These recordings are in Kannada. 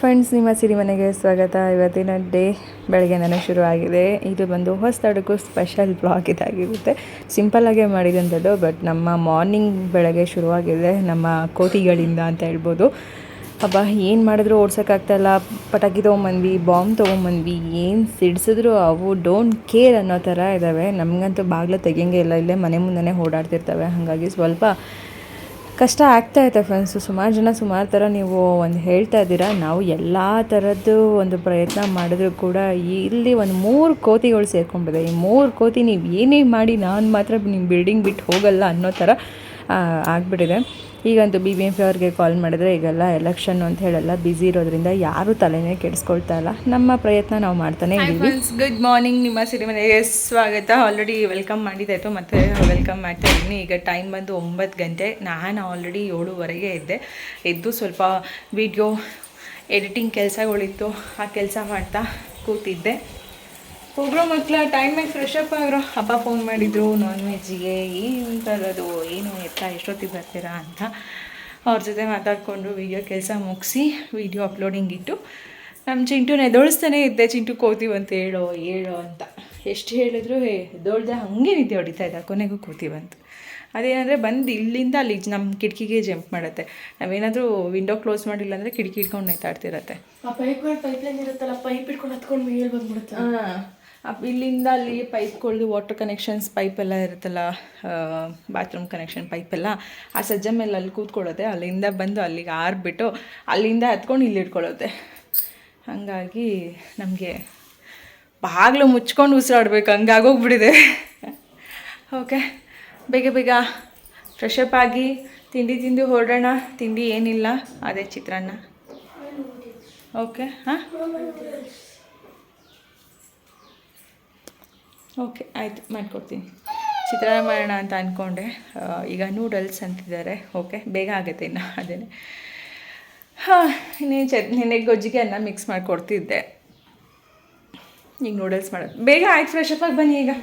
ಫ್ರೆಂಡ್ಸ್ ನಿಮ್ಮ ಸಿರಿಮನೆಗೆ ಸ್ವಾಗತ. ಇವತ್ತಿನ ಡೇ ಬೆಳಗ್ಗೆನೇ ಶುರು ಆಗಿದೆ ಇದು ಬಂದು ಹೊಸದಡಕ್ಕೂ ಸ್ಪೆಷಲ್ ಬ್ಲಾಗ್ ಇದಾಗಿರುತ್ತೆ. ಸಿಂಪಲ್ಲಾಗೇ ಮಾಡಿದಂಥದ್ದು ಬಟ್ ನಮ್ಮ ಮಾರ್ನಿಂಗ್ ಬೆಳಗ್ಗೆ ಶುರುವಾಗಿದೆ. ನಮ್ಮ ಕೋಟಿಗಳಿಂದ ಅಂತ ಹೇಳ್ಬೋದು. ಅಬ್ಬಾ, ಏನು ಮಾಡಿದ್ರು ಓಡ್ಸೋಕ್ಕಾಗ್ತಾಯಿಲ್ಲ ಪಟಾಕಿ ತೊಗೊಂಬಂದ್ವಿ ಬಾಂಬ್ ತೊಗೊಂಬಂದ್ವಿ, ಏನು ಸಿಡಿಸಿದ್ರು ಅವು ಡೋಂಟ್ ಕೇರ್ ಅನ್ನೋ ಥರ ಇದ್ದಾವೆ ನಮಗಂತೂ ಬಾಗಿಲು ತೆಗಿಯಂಗೆ ಇಲ್ಲ. ಇಲ್ಲೇ ಮನೆ ಮುಂದೆನೇ ಓಡಾಡ್ತಿರ್ತವೆ. ಹಾಗಾಗಿ ಸ್ವಲ್ಪ ಕಷ್ಟ ಆಗ್ತಾ ಇದೆ ಫ್ರೆಂಡ್ಸು ಸುಮಾರು ಜನ ಸುಮಾರು ಥರ ನೀವು ಒಂದು ಹೇಳ್ತಾ ಇದ್ದೀರಾ. ನಾವು ಎಲ್ಲ ಥರದ್ದು ಒಂದು ಪ್ರಯತ್ನ ಮಾಡಿದ್ರು ಕೂಡ ಇಲ್ಲಿ ಒಂದು ಮೂರು ಕೋತಿಗಳು ಸೇರ್ಕೊಂಡಿದೆ ಈ ಮೂರು ಕೋತಿ ನೀವು ಏನೇ ಮಾಡಿ ನಾನು ಮಾತ್ರ ನಿಮ್ಮ ಬಿಲ್ಡಿಂಗ್ ಬಿಟ್ಟು ಹೋಗಲ್ಲ ಅನ್ನೋ ಥರ ಆಗಿಬಿಟ್ಟಿದೆ. ಈಗಂತೂ ಬಿ ಬಿ ಎಂ ಪಿ ಅವ್ರಿಗೆ ಕಾಲ್ ಮಾಡಿದ್ರೆ ಈಗೆಲ್ಲ ಎಲೆಕ್ಷನ್ ಅಂತ ಹೇಳಲ್ಲ ಬ್ಯುಸಿ ಇರೋದ್ರಿಂದ ಯಾರೂ ತಲೆನೇ ಕೆಡಿಸ್ಕೊಳ್ತಾ ಇಲ್ಲ. ನಮ್ಮ ಪ್ರಯತ್ನ ನಾವು ಮಾಡ್ತಾನೆ ಇದ್ದೀವಿ. ಗುಡ್ ಮಾರ್ನಿಂಗ್ ನಿಮ್ಮ ಸಿರಿಮನೆಗೆ ಸ್ವಾಗತ. ಆಲ್ರೆಡಿ ವೆಲ್ಕಮ್ ಮಾಡಿದ್ದಾಯಿತು ಮತ್ತೆ ವೆಲ್ಕಮ್ ಮಾಡ್ತಾ ಇದ್ದೀನಿ. ಈಗ ಟೈಮ್ ಬಂದು ಒಂಬತ್ತು ಗಂಟೆ ನಾನು ಆಲ್ರೆಡಿ ಏಳುವರೆಗೆ ಇದ್ದೆ. ಎದ್ದು ಸ್ವಲ್ಪ ವಿಡಿಯೋ ಎಡಿಟಿಂಗ್ ಕೆಲಸಗಳಿತ್ತು ಆ ಕೆಲಸ ಮಾಡ್ತಾ ಕೂತಿದ್ದೆ. ಹೋಗ್ರೋ ಮಕ್ಕಳ ಟೈಮಿಗೆ ಫ್ರೆಶ್ ಅಪ್ ಆಗಿರೋ ಅಪ್ಪ ಫೋನ್ ಮಾಡಿದ್ರು ನಾನ್ ವೆಜ್ಜಿಗೆ ಏನು ತರೋದು ಏನು ಎತ್ತ ಎಷ್ಟೊತ್ತಿಗೆ ಬರ್ತೀರಾ ಅಂತ. ಅವ್ರ ಜೊತೆ ಮಾತಾಡಿಕೊಂಡು ವಿಡಿಯೋ ಕೆಲಸ ಮುಗಿಸಿ ವಿಡಿಯೋ ಅಪ್ಲೋಡಿಂಗ್ ಇಟ್ಟು ನಮ್ಮ ಚಿಂಟುನ ಎದೋಳಿಸ್ತಾನೆ ಇದ್ದೆ ಚಿಂಟು ಕೂತಿವಂತ ಹೇಳೋ ಹೇಳೋ ಅಂತ. ಎಷ್ಟು ಹೇಳಿದ್ರು ದೊಳ್ದೆ ಹಾಗೆ ನಿದ್ದೆ ಹೊಡಿತಾ ಇದ್ದ ಕೊನೆಗೂ ಕೋತೀವಂತ ಅದೇನಂದರೆ ಬಂದು ಇಲ್ಲಿಂದ ಅಲ್ಲಿ ನಮ್ಮ ಕಿಟಕಿಗೆ ಜಂಪ್ ಮಾಡುತ್ತೆ. ನಾವೇನಾದರೂ ವಿಂಡೋ ಕ್ಲೋಸ್ ಮಾಡಿಲ್ಲ ಅಂದರೆ ಕಿಟಕಿ ಇಟ್ಕೊಂಡು ನೇತಾಡ್ತಿರತ್ತೆ ಆ ಪೈಪ್ ಪೈಪ್ ಲೈನ್ ಇರುತ್ತಲ್ಲ ಪೈಪ್ ಇಟ್ಕೊಂಡು ಹತ್ಕೊಂಡು ಮೇಲೆ ಬಂದ್ಬಿಡುತ್ತೆ. ಅಪ್ ಇಲ್ಲಿಂದ ಅಲ್ಲಿ ಪೈಪ್ಗಳ್ದು ವಾಟರ್ ಕನೆಕ್ಷನ್ಸ್ ಪೈಪ್ ಎಲ್ಲ ಇರುತ್ತಲ್ಲ ಬಾತ್ರೂಮ್ ಕನೆಕ್ಷನ್ ಪೈಪ್ ಎಲ್ಲ, ಆ ಸಜ್ಜ ಮೇಲೆ ಅಲ್ಲಿ ಕೂತ್ಕೊಳ್ಳುತ್ತೆ. ಅಲ್ಲಿಂದ ಬಂದು ಅಲ್ಲಿಗೆ ಆರ್ಬಿಟ್ಟು ಅಲ್ಲಿಂದ ಹತ್ಕೊಂಡು ಇಲ್ಲಿ ಇಟ್ಕೊಳ್ಳುತ್ತೆ. ಹಾಗಾಗಿ ನಮಗೆ ಬಾಗಿಲು ಮುಚ್ಕೊಂಡು ಉಸಿರಾಡ್ಬೇಕು. ಹಂಗಾಗೋಗ್ಬಿಟ್ಟಿದೆ ಓಕೆ, ಬೇಗ ಬೇಗ ಫ್ರೆಶ್ ಅಪ್ ಆಗಿ ತಿಂಡಿ ತಿಂದು ಹೊರಡೋಣ. ತಿಂಡಿ ಏನಿಲ್ಲ, ಅದೇ ಚಿತ್ರಾನ್ನ. ಓಕೆ, ಹಾಂ? ಓಕೆ, ಆಯಿತು, ಮಾಡಿಕೊಡ್ತೀನಿ. ಚಿತ್ರಾನ್ನ ಮಾಡೋಣ ಅಂತ ಅಂದ್ಕೊಂಡೆ ಈಗ ನೂಡಲ್ಸ್ ಅಂತಿದ್ದಾರೆ, ಓಕೆ, ಬೇಗ ಆಗುತ್ತೆ ಇನ್ನು ಅದೇ ಹಾಂ, ಇನ್ನೇ ಚತ್ ನೆನೆ ಗೊಜ್ಜಿಗೆ ಅನ್ನ ಮಿಕ್ಸ್ ಮಾಡಿಕೊಡ್ತಿದ್ದೆ. ಈಗ ನೂಡಲ್ಸ್ ಮಾಡೋದು. ಬೇಗ ಆಯ್ತು ಫ್ರೆಶ್ ಆಗಿ ಬನ್ನಿ ಈಗ.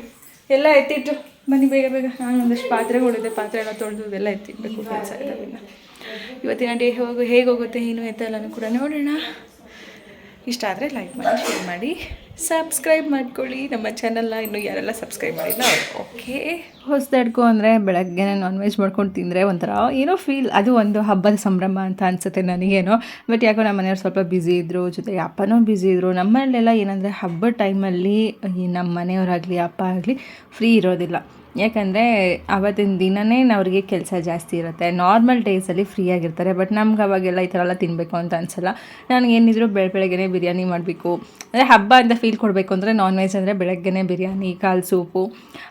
ಎಲ್ಲ ಎತ್ತಿಟ್ಟು. ಬನ್ನಿ, ಬೇಗ ಬೇಗ. ನಾನು ಒಂದಷ್ಟು ಪಾತ್ರೆಗಳಿದೆ ಪಾತ್ರೆ ಎಲ್ಲ ತೊಳೆದು ಎಲ್ಲ ಎತ್ತಿಡಬೇಕು ಕೆಲಸ. ಇವತ್ತಿನ ಡೇ ಹೋಗು, ಹೇಗೆ ಹೋಗುತ್ತೆ, ಏನು ಎತ್ತ ಎಲ್ಲನೂ ಕೂಡ ನೋಡೋಣ. ಇಷ್ಟ ಆದರೆ ಲೈಕ್ ಮಾಡಿ ಶೇರ್ ಮಾಡಿ. ಸಬ್ಸ್ಕ್ರೈಬ್ ಮಾಡ್ಕೊಳ್ಳಿ. ನಮ್ಮ ಚಾನಲ್ನ ಇನ್ನು ಯಾರೆಲ್ಲ ಸಬ್ಸ್ಕ್ರೈಬ್ ಮಾಡಿಲ್ಲ ಓಕೆ ಹೊಸದಡ್ಕು ಅಂದರೆ ಬೆಳಗ್ಗೆ ನಾನ್ ವೆಜ್ ಮಾಡ್ಕೊಂಡು ತಿಂದರೆ ಒಂಥರ ಏನೋ ಫೀಲ್ ಅದು ಒಂದು ಹಬ್ಬದ ಸಂಭ್ರಮ ಅಂತ ಅನಿಸುತ್ತೆ ನನಗೇನೋ. ಬಟ್ ಯಾಕೋ ನಮ್ಮ ಮನೆಯವ್ರು ಸ್ವಲ್ಪ ಬ್ಯುಸಿ ಇದ್ದರು ಜೊತೆ ಅಪ್ಪನೂ ಬ್ಯುಸಿ ಇದ್ದರು ನಮ್ಮಲ್ಲೆಲ್ಲ ಏನಂದರೆ ಹಬ್ಬದ ಟೈಮಲ್ಲಿ ನಮ್ಮ ಮನೆಯವರಾಗಲಿ, ಅಪ್ಪ ಆಗಲಿ ಫ್ರೀ ಇರೋದಿಲ್ಲ. ಯಾಕಂದರೆ ಆವತ್ತಿನ ದಿನವೇ ಅವ್ರಿಗೆ ಕೆಲಸ ಜಾಸ್ತಿ ಇರುತ್ತೆ. ನಾರ್ಮಲ್ ಡೇಸಲ್ಲಿ ಫ್ರೀ ಆಗಿರ್ತಾರೆ. ಬಟ್ ನಮ್ಗೆ ಅವಾಗೆಲ್ಲ ಈ ಥರ ಎಲ್ಲ ತಿನ್ನಬೇಕು ಅಂತ ಅನಿಸಲ್ಲ. ನನಗೇನಿದ್ರು ಬೆಳ ಬೆಳಗ್ಗೆನೇ ಬಿರಿಯಾನಿ ಮಾಡಬೇಕು. ಅಂದರೆ ಹಬ್ಬ ಅಂತ ಫೀಲ್ ಕೊಡಬೇಕು ಅಂದರೆ ನಾನ್ ವೆಜ್ ಅಂದರೆ ಬೆಳಗ್ಗೆನೇ ಬಿರಿಯಾನಿ, ಕಾಲು ಸೂಪು,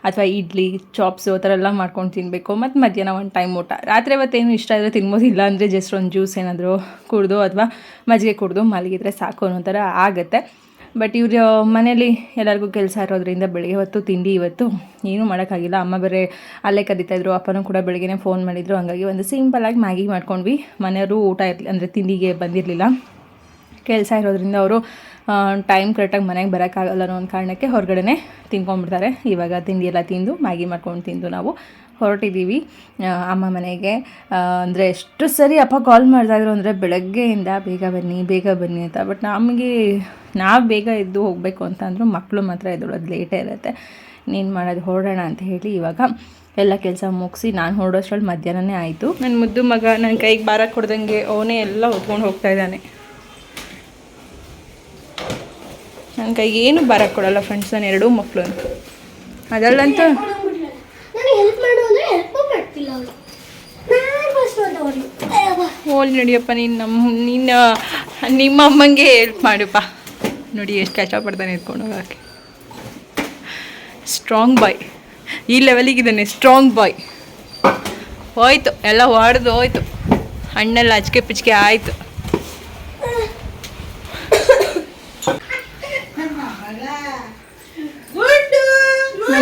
ಅಥವಾ ಇಡ್ಲಿ ಚಾಪ್ಸು ಆ ಥರ ಎಲ್ಲ ಮಾಡ್ಕೊಂಡು ತಿನ್ನಬೇಕು ಮತ್ತು ಮಧ್ಯಾಹ್ನ ಒಂದು ಟೈಮ್ ಊಟ. ರಾತ್ರಿ ಹೊತ್ತೇನು ಇಷ್ಟ ಆದರೆ ತಿನ್ಬೋದು, ಇಲ್ಲ ಅಂದರೆ ಜಸ್ಟ್ ಒಂದು ಜ್ಯೂಸ್ ಏನಾದರೂ ಕುಡಿದು ಅಥವಾ ಮಜ್ಜಿಗೆ ಕುಡಿದು ಮಲಗಿದ್ರೆ ಸಾಕು ಅನ್ನೋ ಥರ ಆಗುತ್ತೆ. ಬಟ್ ಇವರು ಮನೇಲಿ ಎಲ್ಲರಿಗೂ ಕೆಲಸ ಇರೋದ್ರಿಂದ ಬೆಳಗ್ಗೆ ಹೊತ್ತು ತಿಂಡಿ ಇವತ್ತು ಏನೂ ಮಾಡೋಕ್ಕಾಗಿಲ್ಲ. ಅಮ್ಮ ಬೇರೆ ಅಲ್ಲೇ ಕರಿತಾಯಿದ್ರು ಅಪ್ಪನೂ ಕೂಡ ಬೆಳಗ್ಗೆನೇ ಫೋನ್ ಮಾಡಿದರು. ಹಂಗಾಗಿ ಒಂದು ಸಿಂಪಲಾಗಿ ಮ್ಯಾಗಿ ಮಾಡ್ಕೊಂಡ್ವಿ. ಮನೆಯವರು ಊಟ ಇರಲಿ ಅಂದರೆ ತಿಂಡಿಗೆ ಬಂದಿರಲಿಲ್ಲ. ಕೆಲಸ ಇರೋದ್ರಿಂದ ಅವರು ಟೈಮ್ ಕರೆಕ್ಟಾಗಿ ಮನೆಗೆ ಬರೋಕ್ಕಾಗಲ್ಲ ಅನ್ನೋ ಒಂದು ಕಾರಣಕ್ಕೆ ಹೊರಗಡೆನೇ ತಿನ್ಕೊಂಡ್ಬಿಡ್ತಾರೆ. ಇವಾಗ ತಿಂಡಿ ಎಲ್ಲ ತಿಂದು ಮ್ಯಾಗಿ ಮಾಡ್ಕೊಂಡು ತಿಂದು ನಾವು ಹೊರಟಿದ್ದೀವಿ. ಅಮ್ಮ ಮನೆಗೆ ಅಂದರೆ ಎಷ್ಟು ಸರಿ ಅಪ್ಪ ಕಾಲ್ ಮಾಡ್ತಾಯಿದ್ರು ಅಂದರೆ ಬೆಳಗ್ಗೆಯಿಂದ ಬೇಗ ಬನ್ನಿ ಬೇಗ ಬನ್ನಿ ಅಂತ. ಬಟ್ ನಮಗೆ, ನಾವು ಬೇಗ ಎದ್ದು ಹೋಗಬೇಕು ಅಂತ ಅಂದರೂ ಮಕ್ಕಳು ಮಾತ್ರ ಎದ್ದೊಳೋದು ಲೇಟೇ ಇರುತ್ತೆ. ನೀನು ಮಾಡೋದು ಹೊರಡೋಣ ಅಂತ ಹೇಳಿ ಇವಾಗ ಎಲ್ಲ ಕೆಲಸ ಮುಗಿಸಿ ನಾನು ಹೊರಡೋಷ್ಟ್ರಲ್ಲಿ ಮಧ್ಯಾಹ್ನನೇ ಆಯಿತು. ನನ್ನ ಮುದ್ದು ಮಗ ನನ್ನ ಕೈಗೆ ಬಾರ ಕೊಡ್ದಂಗೆ ಅವನೇ ಎಲ್ಲ ಹೊತ್ಕೊಂಡು ಹೋಗ್ತಾ ಇದ್ದಾನೆ. ನನ್ನ ಕೈಗೆ ಏನು ಬರಕ್ಕೆ ಕೊಡಲ್ಲ ಫ್ರೆಂಡ್ಸ್ ನಾನು ಎರಡೂ ಮಕ್ಕಳು ಅದಲ್ಲಂತೂ ಹೋಲ್ ನಡಿಯಪ್ಪ ನೀನು ನಮ್ಮ ನಿನ್ನ ನಿಮ್ಮ ಅಮ್ಮಂಗೆ ಹೆಲ್ಪ್ ಮಾಡಪ್ಪ. ನೋಡಿ ಎಷ್ಟು ಕಷ್ಟಪಡ್ತಾನೆ ಎತ್ಕೊಂಡು ಹೋಗೋಕ್ಕೆ ಸ್ಟ್ರಾಂಗ್ ಬಾಯ್ ಈ ಲೆವೆಲಿಗಿದ್ದಾನೆ ಸ್ಟ್ರಾಂಗ್ ಬಾಯ್ ಹೋಯ್ತು ಎಲ್ಲ ಹೊಡೆದು ಹೋಯ್ತು. ಹಣ್ಣೆಲ್ಲ ಅಚ್ಕೆ ಪಿಚ್ಕೆ ಆಯಿತು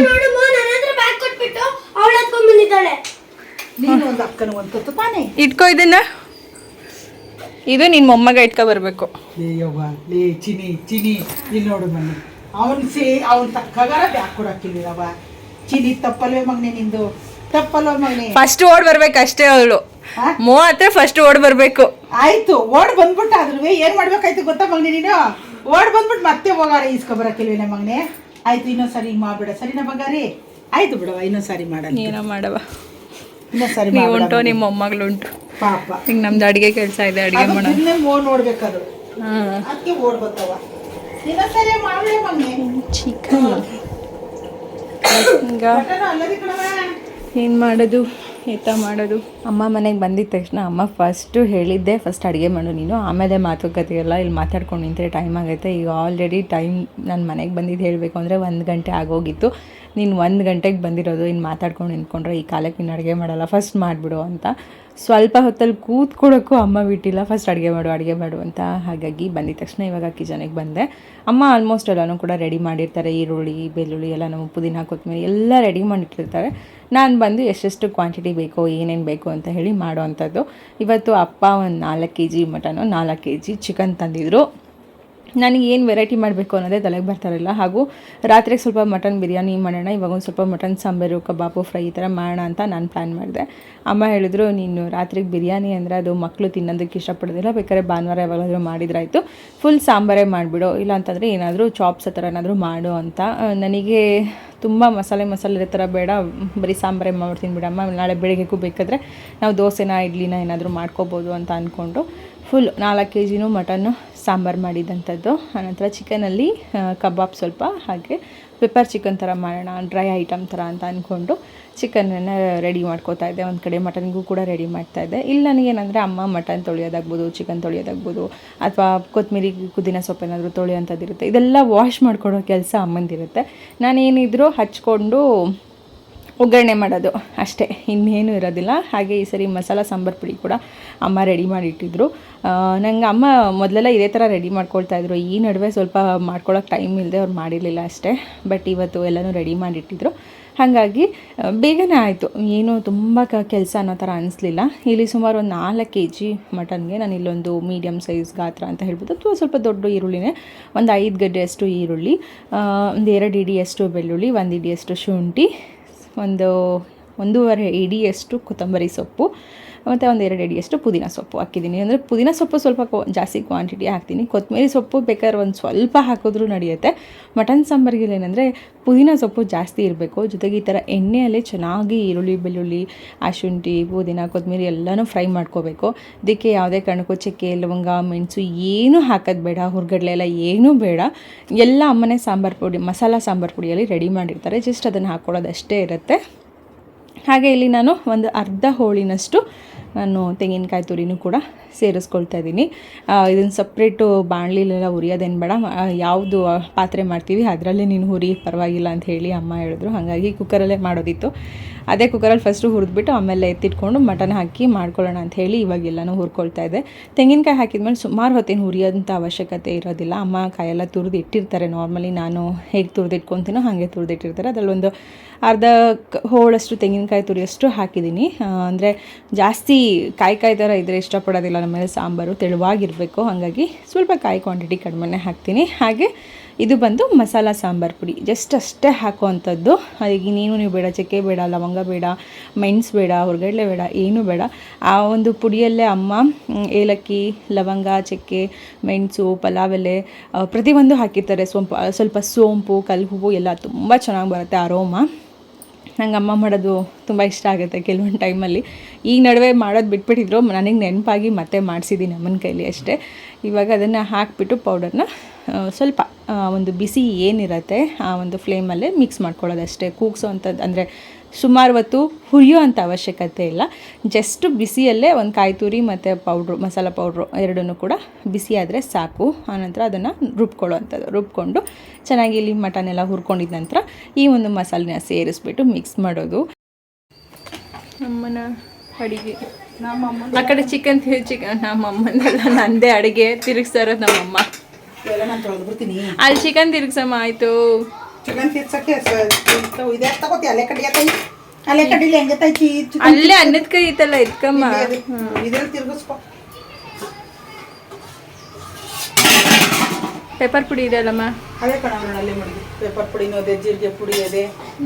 ನೋಡು ಮೋ ನನ್ನ ಹತ್ರ ಬ್ಯಾಗ್ ಹತ್ಕೊಂಡ್ ಬಂದಿದ್ದಾಳೆ ನೀನು ಒಂದು ಅಕ್ಕನ ಒಂದು ಕತ್ತು ತಾನೇ ಇಟ್ಕೋ ಇದನ್ನ. ಇದು ನಿನ್ ಮೊಮ್ಮಗ ಇಟ್ಕೊ ಬರ್ಬೇಕು. ಲೇ ಯವ್ವ ಲೇ ಚಿನಿ ಚಿನಿ ಇಲ್ಲಿ ನೋಡು ಮನೆ ಅವನ್ ಸೇ ಅವನ್ ತಕ್ಕಗಾರ ಬ್ಯಾಗ್ ಕೊಡಕ್ಕಿಲ್ಲವ ಚಿನಿ ತಪ್ಪಲ್ವೇ ಮಗನೆ ನಿಂದು? ತಪ್ಪಲ್ವ ಮಗನೆ? ಫಸ್ಟ್ ಓಡ್ ಬರ್ಬೇಕು ಅಷ್ಟೇ ಅವಳು? ಮೋ ಹತ್ರ ಫಸ್ಟ್ ಓಡ್ ಬರ್ಬೇಕು. ಆಯ್ತು ಓಡ್ ಬಂದ್ಬಿಟ್ಟು ಆದ್ರೂ ಏನ್ ಮಾಡ್ಬೇಕಾಯ್ತು ಗೊತ್ತಾ ಮಗ್ನಿ ನೀನು? ಓಡ್ ಬಂದ್ಬಿಟ್ಟು ಮತ್ತೆ ಹೋಗಾರ ಈಸ್ಕೊಬರಕ್ಕಿಲ್ವೇನೆ ಮಗನೇ? ಆಯ್ತು ಇನ್ನೊಂದ್ಸರಿ ಹಿಂಗ್ ಮಾಡ್ಬೇಡ. ಸರಿನಾ ಬಂಗಾರಿ? ಆಯ್ತು ಬಿಡವ ಇನ್ನೊಂದು ಸಾರಿ ಮಾಡಲ್ಲ ಏನೋ ಮಾಡವ ಇನ್ನೊಂದ್ ಸಾರಿ ನೀವು ಉಂಟು ನಿಮ್ಮ ಮೊಮ್ಮಗಳು ಉಂಟು ಪಾಪ. ಈಗ ನಮ್ದು ಅಡಿಗೆ ಕೆಲಸ ಇದೆ ಅಡಿಗೆ ಮಾಡೋಣ. ಓಡ್ ನೋಡ್ಬೇಕದು. ಅದಕ್ಕೆ ಓಡ್ ಬರ್ತಾವ. ಚಿಕನ್. ಈಗ ಏನು ಮಾಡೋದು? ಏತ ಮಾಡೋದು. ಅಮ್ಮ ಮನೆಗೆ ಬಂದಿದ ತಕ್ಷಣ ಅಮ್ಮ ಫಸ್ಟು ಹೇಳಿದ್ದೆ ಫಸ್ಟ್ ಅಡುಗೆ ಮಾಡು ನೀನು, ಆಮೇಲೆ ಮಾತುಕತೆ ಎಲ್ಲ ಇಲ್ಲಿ ಮಾತಾಡ್ಕೊಂಡು ನಿಂತರೆ ಟೈಮ್ ಆಗೈತೆ ಈಗ ಆಲ್ರೆಡಿ ಟೈಮ್ ನಾನು ಮನೆಗೆ ಬಂದಿದ್ದು ಹೇಳಬೇಕು ಅಂದರೆ ಒಂದು ಗಂಟೆ ಆಗೋಗಿತ್ತು. ನೀನು ಒಂದು ಗಂಟೆಗೆ ಬಂದಿರೋದು ಇನ್ನು ಮಾತಾಡ್ಕೊಂಡು ನಿಂತ್ಕೊಂಡ್ರೆ ಈ ಕಾಲಕ್ಕೆ ನೀನು ಅಡುಗೆ ಮಾಡಲ್ಲ ಫಸ್ಟ್ ಮಾಡಿಬಿಡು ಅಂತ. ಸ್ವಲ್ಪ ಹೊತ್ತಲ್ಲಿ ಕೂತ್ಕೊಳ್ಳೋಕ್ಕೂ ಅಮ್ಮ ಬಿಟ್ಟಿಲ್ಲ. ಫಸ್ಟ್ ಅಡುಗೆ ಮಾಡು ಅಡುಗೆ ಮಾಡು ಅಂತ ಹಾಗಾಗಿ ಬಂದಿದ ತಕ್ಷಣ ಇವಾಗ ಕಿಚನಿಗೆ ಬಂದೆ. ಅಮ್ಮ ಆಲ್ಮೋಸ್ಟ್ ಎಲ್ಲನೂ ಕೂಡ ರೆಡಿ ಮಾಡಿರ್ತಾರೆ. ಈರುಳ್ಳಿ, ಬೆಳ್ಳುಳ್ಳಿ ಎಲ್ಲ ನಮ್ಮ ಪುದೀನ, ಕೊತ್ತಂಬರಿ ಎಲ್ಲ ರೆಡಿ ಮಾಡಿಟ್ಟಿರ್ತಾರೆ. ನಾನು ಬಂದು ಎಷ್ಟೆಷ್ಟು ಕ್ವಾಂಟಿಟಿ ಬೇಕೋ, ಏನೇನು ಬೇಕು ಅಂತ ಹೇಳಿ ಮಾಡೋ ಅಂಥದ್ದು. ಇವತ್ತು ಅಪ್ಪ ಒಂದು ನಾಲ್ಕು ಕೆ ಜಿ ಮಟನು, ನಾಲ್ಕು ಕೆ ಜಿ ಚಿಕನ್ ತಂದಿದ್ರು. ನನಗೆ ಏನು ವೆರೈಟಿ ಮಾಡಬೇಕು ಅನ್ನೋದೇ ತಲೆಗೆ ಬರ್ತಾರಲ್ಲ. ಹಾಗೂ ರಾತ್ರಿಗೆ ಸ್ವಲ್ಪ ಮಟನ್ ಬಿರಿಯಾನಿ ಮಾಡೋಣ, ಇವಾಗ ಒಂದು ಸ್ವಲ್ಪ ಮಟನ್ ಸಾಂಬಾರು, ಕಬಾಬು ಫ್ರೈ ಈ ಥರ ಮಾಡೋಣ ಅಂತ ನಾನು ಪ್ಲ್ಯಾನ್ ಮಾಡಿದೆ. ಅಮ್ಮ ಹೇಳಿದ್ರು, ನೀನು ರಾತ್ರಿಗೆ ಬಿರಿಯಾನಿ ಅಂದರೆ ಅದು ಮಕ್ಕಳು ತಿನ್ನೋದಕ್ಕೆ ಇಷ್ಟಪಡೋದಿಲ್ಲ, ಬೇಕಾದ್ರೆ ಭಾನುವಾರ ಯಾವಾಗಾದರೂ ಮಾಡಿದ್ರಾಯಿತು. ಫುಲ್ ಸಾಂಬಾರೇ ಮಾಡಿಬಿಡು, ಇಲ್ಲ ಅಂತಂದರೆ ಏನಾದರೂ ಚಾಪ್ಸ್ ಆ ಥರ ಏನಾದರೂ ಮಾಡು ಅಂತ. ನನಗೆ ತುಂಬ ಮಸಾಲೆ ಮಸಾಲೆ ಥರ ಬೇಡ, ಬರೀ ಸಾಂಬಾರೇ ಮಾಡ್ತೀನಿ ಬಿಡಮ್ಮ ನಾಳೆ ಬೆಳಗ್ಗೆಗೂ ಬೇಕಾದರೆ ನಾವು ದೋಸೆನ, ಇಡ್ಲಿನ ಏನಾದರೂ ಮಾಡ್ಕೋಬೋದು ಅಂತ ಅಂದ್ಕೊಂಡು ಫುಲ್ ನಾಲ್ಕು ಕೆ ಜಿನೂ ಮಟನ್ನು ಸಾಂಬಾರು ಮಾಡಿದಂಥದ್ದು. ಆನಂತರ ಚಿಕನಲ್ಲಿ ಕಬಾಬ್ ಸ್ವಲ್ಪ, ಹಾಗೆ ಪೆಪ್ಪರ್ ಚಿಕನ್ ಥರ ಮಾಡೋಣ ಡ್ರೈ ಐಟಮ್ ಥರ ಅಂತ ಅಂದ್ಕೊಂಡು ಚಿಕನನ್ನು ರೆಡಿ ಮಾಡ್ಕೋತಾ ಇದ್ದೆ. ಒಂದು ಕಡೆ ಮಟನ್ಗೂ ಕೂಡ ರೆಡಿ ಮಾಡ್ತಾ ಇದ್ದೆ. ಇಲ್ಲಿ, ನನಗೇನಂದರೆ ಅಮ್ಮ ಮಟನ್ ತೊಳೆಯೋದಾಗ್ಬೋದು ಚಿಕನ್ ತೊಳೆಯೋದಾಗ್ಬೋದು, ಅಥವಾ ಕೊತ್ತಂಬರಿ ಕುದಿನ ಸೊಪ್ಪು ಏನಾದರೂ ತೊಳೆಯೋಂಥದ್ದು ಇರುತ್ತೆ ಇದೆಲ್ಲ ವಾಶ್ ಮಾಡ್ಕೊಡೋ ಕೆಲಸ ಅಮ್ಮಂದಿರುತ್ತೆ. ನಾನೇನಿದ್ರು ಹಚ್ಕೊಂಡು ಒಗ್ಗರಣೆ ಮಾಡೋದು ಅಷ್ಟೇ. ಇನ್ನೇನು ಇರೋದಿಲ್ಲ. ಹಾಗೆ ಈ ಸರಿ ಮಸಾಲ ಸಾಂಬಾರು ಪುಡಿ ಕೂಡ ಅಮ್ಮ ರೆಡಿ ಮಾಡಿಟ್ಟಿದ್ರು. ನಂಗೆ ಅಮ್ಮ ಮೊದಲೆಲ್ಲ ಇದೇ ಥರ ರೆಡಿ ಮಾಡ್ಕೊಳ್ತಾ ಇದ್ರು. ಈ ನಡುವೆ ಸ್ವಲ್ಪ ಮಾಡ್ಕೊಳ್ಳೋಕೆ ಟೈಮ್ ಇಲ್ಲದೆ ಅವ್ರು ಮಾಡಿರಲಿಲ್ಲ ಅಷ್ಟೇ. ಬಟ್ ಇವತ್ತು ಎಲ್ಲನೂ ರೆಡಿ ಮಾಡಿಟ್ಟಿದ್ರು. ಹಾಗಾಗಿ ಬೇಗನೆ ಆಯಿತು. ಏನು ತುಂಬ ಕ ಕೆಲಸ ಅನ್ನೋ ಥರ ಅನಿಸ್ಲಿಲ್ಲ. ಇಲ್ಲಿ ಸುಮಾರು ಒಂದು ನಾಲ್ಕು ಕೆ ಜಿ ಮಟನ್ಗೆ ನಾನು ಇಲ್ಲೊಂದು ಮೀಡಿಯಮ್ ಸೈಜ್ ಗಾತ್ರ ಅಂತ ಹೇಳ್ಬೋದು. ಅಥವಾ ಸ್ವಲ್ಪ ದೊಡ್ಡ ಈರುಳ್ಳಿನೇ. ಒಂದು ಐದು ಗಡ್ಡೆಯಷ್ಟು ಈರುಳ್ಳಿ ಒಂದು ಎರಡು ಇಡಿಯಷ್ಟು ಬೆಳ್ಳುಳ್ಳಿ, ಒಂದು ಇಡಿಯಷ್ಟು ಶುಂಠಿ ಒಂದು ಒಂದೂವರೆ ಇಡಿಯಷ್ಟು ಕೊತ್ತಂಬರಿ ಸೊಪ್ಪು. ಮತ್ತು ಒಂದು ಎರಡು ಅಡಿಯಷ್ಟು ಪುದೀನ ಸೊಪ್ಪು ಹಾಕಿದ್ದೀನಿ. ಅಂದರೆ ಪುದೀನ ಸೊಪ್ಪು ಸ್ವಲ್ಪ ಜಾಸ್ತಿ ಕ್ವಾಂಟಿಟಿ ಹಾಕ್ತೀನಿ. ಕೊತ್ತಂಬರಿ ಸೊಪ್ಪು ಬೇಕಾದ್ರೆ ಒಂದು ಸ್ವಲ್ಪ ಹಾಕಿದ್ರೂ ನಡೆಯುತ್ತೆ. ಮಟನ್ ಸಾಂಬಾರಿಗೆ ಏನಂದರೆ ಪುದೀನ ಸೊಪ್ಪು ಜಾಸ್ತಿ ಇರಬೇಕು. ಜೊತೆಗೆ ಈ ಥರ ಎಣ್ಣೆಯಲ್ಲೇ ಚೆನ್ನಾಗಿ ಈರುಳ್ಳಿ, ಬೆಳ್ಳುಳ್ಳಿ, ಅಶುಂಠಿ ಶುಂಠಿ ಪುದೀನ ಕೊತ್ತಂಬರಿ ಎಲ್ಲನೂ ಫ್ರೈ ಮಾಡ್ಕೋಬೇಕು. ಇದಕ್ಕೆ ಯಾವುದೇ ಕಾರಣಕ್ಕೂ ಚಕ್ಕೆ, ಲವಂಗ, ಮೆಣಸು ಏನೂ ಹಾಕೋದು ಬೇಡ. ಹುರ್ಗಡ್ಲೆ ಎಲ್ಲ ಏನೂ ಬೇಡ. ಎಲ್ಲ ಅಮ್ಮನೆ ಸಾಂಬಾರು ಪುಡಿ, ಮಸಾಲ ಸಾಂಬಾರು ಪುಡಿಯಲ್ಲಿ ರೆಡಿ ಮಾಡಿರ್ತಾರೆ. ಜಸ್ಟ್ ಅದನ್ನು ಹಾಕ್ಕೊಳ್ಳೋದಷ್ಟೇ ಇರುತ್ತೆ. ಹಾಗೆ ಇಲ್ಲಿ ನಾನು ಒಂದು ಅರ್ಧ ಹೋಳಿನಷ್ಟು ನಾನು ತೆಂಗಿನಕಾಯಿ ತುರಿನೂ ಕೂಡ ಸೇರಿಸ್ಕೊಳ್ತಾ ಇದ್ದೀನಿ. ಇದನ್ನು ಸಪ್ರೇಟು ಬಾಣಲಿಲೆಲ್ಲ ಉರಿಯೋದೇನು ಬೇಡ. ಯಾವುದು ಪಾತ್ರೆ ಮಾಡ್ತೀವಿ, ಅದರಲ್ಲೇ ನೀನು ಹುರಿ ಪರವಾಗಿಲ್ಲ ಅಂತ ಹೇಳಿ ಅಮ್ಮ ಹೇಳಿದ್ರು. ಹಾಗಾಗಿ ಕುಕ್ಕರಲ್ಲೇ ಮಾಡೋದಿತ್ತು. ಅದೇ ಕುಕ್ಕರಲ್ಲಿ ಫಸ್ಟು ಹುರಿದ್ಬಿಟ್ಟು ಆಮೇಲೆ ಎತ್ತಿಟ್ಕೊಂಡು ಮಟನ್ ಹಾಕಿ ಮಾಡ್ಕೊಳ್ಳೋಣ ಅಂತ ಹೇಳಿ ಇವಾಗೆಲ್ಲನೂ ಹುರ್ಕೊಳ್ತಾ ಇದೆ. ತೆಂಗಿನಕಾಯಿ ಹಾಕಿದ್ಮೇಲೆ ಸುಮಾರು ಹೊತ್ತೇನು ಹುರಿಯೋಂಥ ಅವಶ್ಯಕತೆ ಇರೋದಿಲ್ಲ. ಅಮ್ಮ ಕಾಯೆಲ್ಲ ತುರಿದು ಇಟ್ಟಿರ್ತಾರೆ. ನಾರ್ಮಲಿ ನಾನು ಹೇಗೆ ತುರಿದಿಟ್ಕೊತೀನೋ ಹಾಗೆ ತುರಿದಿಟ್ಟಿರ್ತಾರೆ. ಅದರಲ್ಲೊಂದು ಅರ್ಧ ಹೋಳಷ್ಟು ತೆಂಗಿನಕಾಯಿ ತುರಿಯಷ್ಟು ಹಾಕಿದ್ದೀನಿ. ಅಂದರೆ ಜಾಸ್ತಿ ಕಾಯಿ ಕಾಯಿ ಥರ ಇದ್ದರೆ ಇಷ್ಟಪಡೋದಿಲ್ಲ ನಮ್ಮಲ್ಲಿ ಸಾಂಬಾರು ತೆಳುವಾಗಿರಬೇಕು. ಹಾಗಾಗಿ ಸ್ವಲ್ಪ ಕಾಯಿ ಕ್ವಾಂಟಿಟಿ ಕಡಿಮೆನೇ ಹಾಕ್ತೀನಿ. ಹಾಗೆ ಇದು ಬಂದು ಮಸಾಲ ಸಾಂಬಾರು ಪುಡಿ. ಜಸ್ಟ್ ಅಷ್ಟೇ ಹಾಕುವಂಥದ್ದು. ಅದಕ್ಕೆ ನೀನು ನೀವು ಬೇಡ. ಚಕ್ಕೆ ಬೇಡ, ಲವಂಗ ಬೇಡ, ಮೆಣಸು ಬೇಡ, ಹೊರಗಡಲೆ ಬೇಡ, ಏನೂ ಬೇಡ. ಆ ಒಂದು ಪುಡಿಯಲ್ಲೇ ಅಮ್ಮ ಏಲಕ್ಕಿ, ಲವಂಗ, ಚಕ್ಕೆ, ಮೆಣಸು, ಪಲಾವ್ ಎಲೆ ಪ್ರತಿಯೊಂದು ಹಾಕಿರ್ತಾರೆ. ಸ್ವಲ್ಪ ಸ್ವಲ್ಪ ಸೋಂಪು, ಕಲ್ಲು ಹೂವು ಎಲ್ಲ ತುಂಬ ಚೆನ್ನಾಗಿ ಬರುತ್ತೆ. ಅರೋಮ. ನಂಗೆ ಅಮ್ಮ ಮಾಡೋದು ತುಂಬ ಇಷ್ಟ ಆಗುತ್ತೆ ಕೆಲವೊಂದು ಟೈಮಲ್ಲಿ. ಈ ನಡುವೆ ಮಾಡೋದು ಬಿಟ್ಬಿಟ್ಟಿದ್ರು, ನನಗೆ ನೆನಪಾಗಿ ಮತ್ತೆ ಮಾಡಿಸಿದ್ದೀನಿ ಅಮ್ಮನ ಕೈಲಿ ಅಷ್ಟೇ. ಇವಾಗ ಅದನ್ನು ಹಾಕಿಬಿಟ್ಟು ಪೌಡರ್ನ ಸ್ವಲ್ಪ ಒಂದು ಬಿಸಿ ಏನಿರುತ್ತೆ, ಆ, ಒಂದು ಫ್ಲೇಮಲ್ಲೇ ಮಿಕ್ಸ್ ಮಾಡ್ಕೊಳ್ಳೋದಷ್ಟೇ. ಕೂಗ್ಸೋ ಅಂಥದ್ದು ಅಂದರೆ ಸುಮಾರು ಹೊತ್ತು ಹುರಿಯೋ ಅಂಥ ಅವಶ್ಯಕತೆ ಇಲ್ಲ. ಜಸ್ಟ್ ಬಿಸಿಯಲ್ಲೇ ಒಂದು ಕಾಯಿ ತುರಿ ಮತ್ತು ಪೌಡ್ರು ಮಸಾಲ ಪೌಡ್ರು ಎರಡನ್ನೂ ಕೂಡ ಬಿಸಿಯಾದರೆ ಆದರೆ ಸಾಕು. ಆನಂತರ ಅದನ್ನು ರುಬ್ಕೊಳ್ಳೋ ಅಂಥದ್ದು ರುಬ್ಕೊಂಡು ಚೆನ್ನಾಗಿ ಇಲ್ಲಿ ಮಟನ್ ಎಲ್ಲ ಹುರ್ಕೊಂಡಿದ ನಂತರ ಈ ಒಂದು ಮಸಾಲೆನ ಸೇರಿಸ್ಬಿಟ್ಟು ಮಿಕ್ಸ್ ಮಾಡೋದು. ಅಮ್ಮನ ಅಡಿಗೆ. ನಮ್ಮಮ್ಮ ಆ ಕಡೆ ಚಿಕನ್ ಚಿಕನ್ ನಮ್ಮ ಅಮ್ಮನೆಲ್ಲ ನಂದೇ ಅಡುಗೆ. ತಿರುಗಿಸ್ತಾ ಇರೋದು ನಮ್ಮಮ್ಮ ಅಲ್ಲಿ ಚಿಕನ್ ತಿರುಗಿಸಮ್ಮ ಆಯಿತು. ಚಿಕನ್ ತಿರ್ಸಕ್ಕೆ ಇದೆ ತಗೋತಿ ಅಲೆ ಕಡಿ ಆತೈ ಅಲೆ ಕಡಿಲಿ ಹೆಂಗೆ ತೈತಿ ಅಲ್ಲೇ ಅನ್ನದ ಕೈ ಐತಲ್ಲ ಇಟ್ಕಮ್ಮ ಇದ್ರಲ್ಲಿ ತಿರ್ಗಿಸ್ಕೊ. ಪೇಪರ್ ಪುಡಿ ಇದೆ ಅಲ್ಲಮ್ಮ. ಅದೇ ಕಣ ಅಲ್ಲೇ ಮಾಡಿದ್ವಿ ಪೇಪರ್ ಪುಡಿನೂ ಅದೇ ಜೀರಿಗೆ ಪುಡಿ ಅದೇ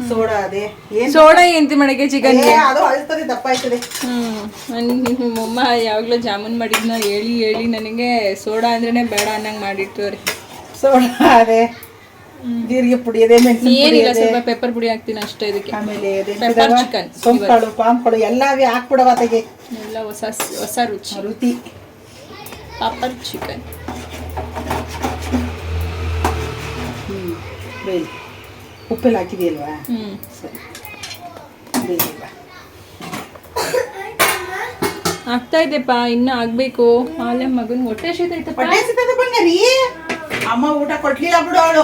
ಸೋಡಾ ಅದೇ. ಏನ್ ಸೋಡಾ ಎಂತಿ ಮಡಿಗೆ ಚಿಕನ್ ಅದು ಅಳ್ತದೆ ದಪ್ಪ ಆಯ್ತದೆ. ಹ್ಮ್. ಅಮ್ಮ ಯಾವಾಗಲೂ ಜಾಮೂನ್ ಮಾಡಿದ್ನ ಹೇಳಿ ಹೇಳಿ ನನಗೆ ಸೋಡಾ ಅಂದ್ರೇ ಬೇಡ ಅನ್ನಂಗೆ ಮಾಡಿರ್ತೀವ್ರಿ ಸೋಡಾ ಅದೇ. ಜೀರಿಗೆ ಪುಡಿ ಅದೇ ಮೆಣಸಿನ ಪುಡಿ ಏನಿಲ್ಲ ಅದೇ. ಸ್ವಲ್ಪ ಪೆಪ್ಪರ್ ಪುಡಿ ಹಾಕ್ತೀನಿ ಅಷ್ಟೇ ಇದಕ್ಕೆ. ಆಮೇಲೆ ಚಿಕನ್ chicken. ಪಾಮ್ ಪಾಂಪಳು ಎಲ್ಲ ಅವೇ ಹಾಕ್ಬಿಡವ ತೆಗೆ ಎಲ್ಲ ಹೊಸ ಹೊಸ ರುಚಿ. ರುಚಿ ಪಾಪರ್ ಚಿಕನ್ ಬೇಲಿ ಉಪ್ಪೆಲ್ಲ ಹಾಕಿದೆಯಲ್ವಾ? ಹ್ಞೂ ಸರಿ. ಆಗ್ತಾ ಇದೆಪ್ಪ ಇನ್ನು ಆಗಬೇಕು. ಆಲೆ ಮಗನ್ ಹೊಟ್ಟೆ ಹಸಿತೈತಪ್ಪ ಹೊಟ್ಟೆ ಸಿಗ್ತದೆ ಬಂಗಾರಿ. ಅಮ್ಮ ಊಟ ಕೊಟ್ಲಿಲ್ಲ ಬಿಡು ಅವಳು.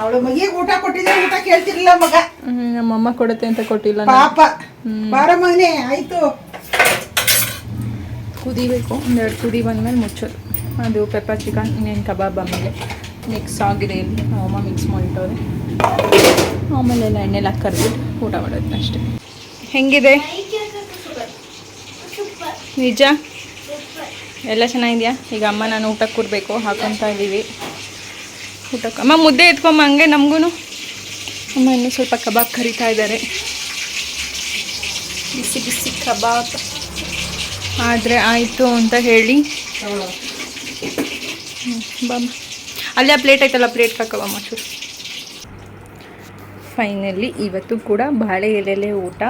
ಅವಳು ಮಗಿಗೆ ಊಟ ಕೊಟ್ಟಿದ್ರೆ ಊಟ ಕೇಳ್ತಿರ್ಲಿಲ್ಲ ಮಗ. ನಮ್ಮಮ್ಮ ಕೊಡುತ್ತೆ ಅಂತ ಕೊಟ್ಟಿಲ್ಲ. ಪಾಪ. ಬಾರ ಮಗನೇ ಆಯ್ತು. ಕುದಿಬೇಕು ಒಂದೆರಡು ಕುದಿ ಬಂದಮೇಲೆ ಮುಚ್ಚೋದು. ಅದು ಪೆಪ್ಪರ್ ಚಿಕನ್ ಇನ್ನೇನು ಕಬಾಬ್ ಆಮೇಲೆ. ಮಿಕ್ಸ್ ಆಗಿದೆ ಇಲ್ಲಿ ಅಮ್ಮ ಮಿಕ್ಸ್ ಮಾಡಿಟ್ಟವ್ರೆ. ಆಮೇಲೆ ಎಲ್ಲ ಎಣ್ಣೆಲ್ಲ ಹಾಕಿ ಕರ್ಬಿಟ್ಟು ಊಟ ಮಾಡೋದು ಅಷ್ಟೇ. ಹೆಂಗಿದೆ? ನಿಜ? ಎಲ್ಲ ಚೆನ್ನಾಗಿದೆಯಾ? ಈಗ ಅಮ್ಮ ನಾನು ಊಟಕ್ಕೆ ಕೊಡಬೇಕು ಹಾಕೊತಾ ಇದ್ದೀವಿ. ಊಟಕ್ಕೆ. ಅಮ್ಮ ಮುದ್ದೆ ಎತ್ಕೊಂಬ ಹಂಗೆ ನಮಗೂ ಅಮ್ಮ ಇನ್ನೂ ಸ್ವಲ್ಪ ಕಬಾಬ್ ಕರಿತಾ ಇದ್ದಾರೆ. ಬಿಸಿ ಬಿಸಿ ಕಬಾಬ್. ಆದರೆ ಆಯಿತು ಅಂತ ಹೇಳಿ. ಬಮ್ಮ ಅಲ್ಲೇ ಪ್ಲೇಟ್ ಐತಲ್ಲ ಪ್ಲೇಟ್ ಹಾಕವಮ್ಮ ಚೂರು. ಫೈನಲಿ ಇವತ್ತು ಕೂಡ ಬಾಳೆ ಎಲೆಲೆ ಊಟ.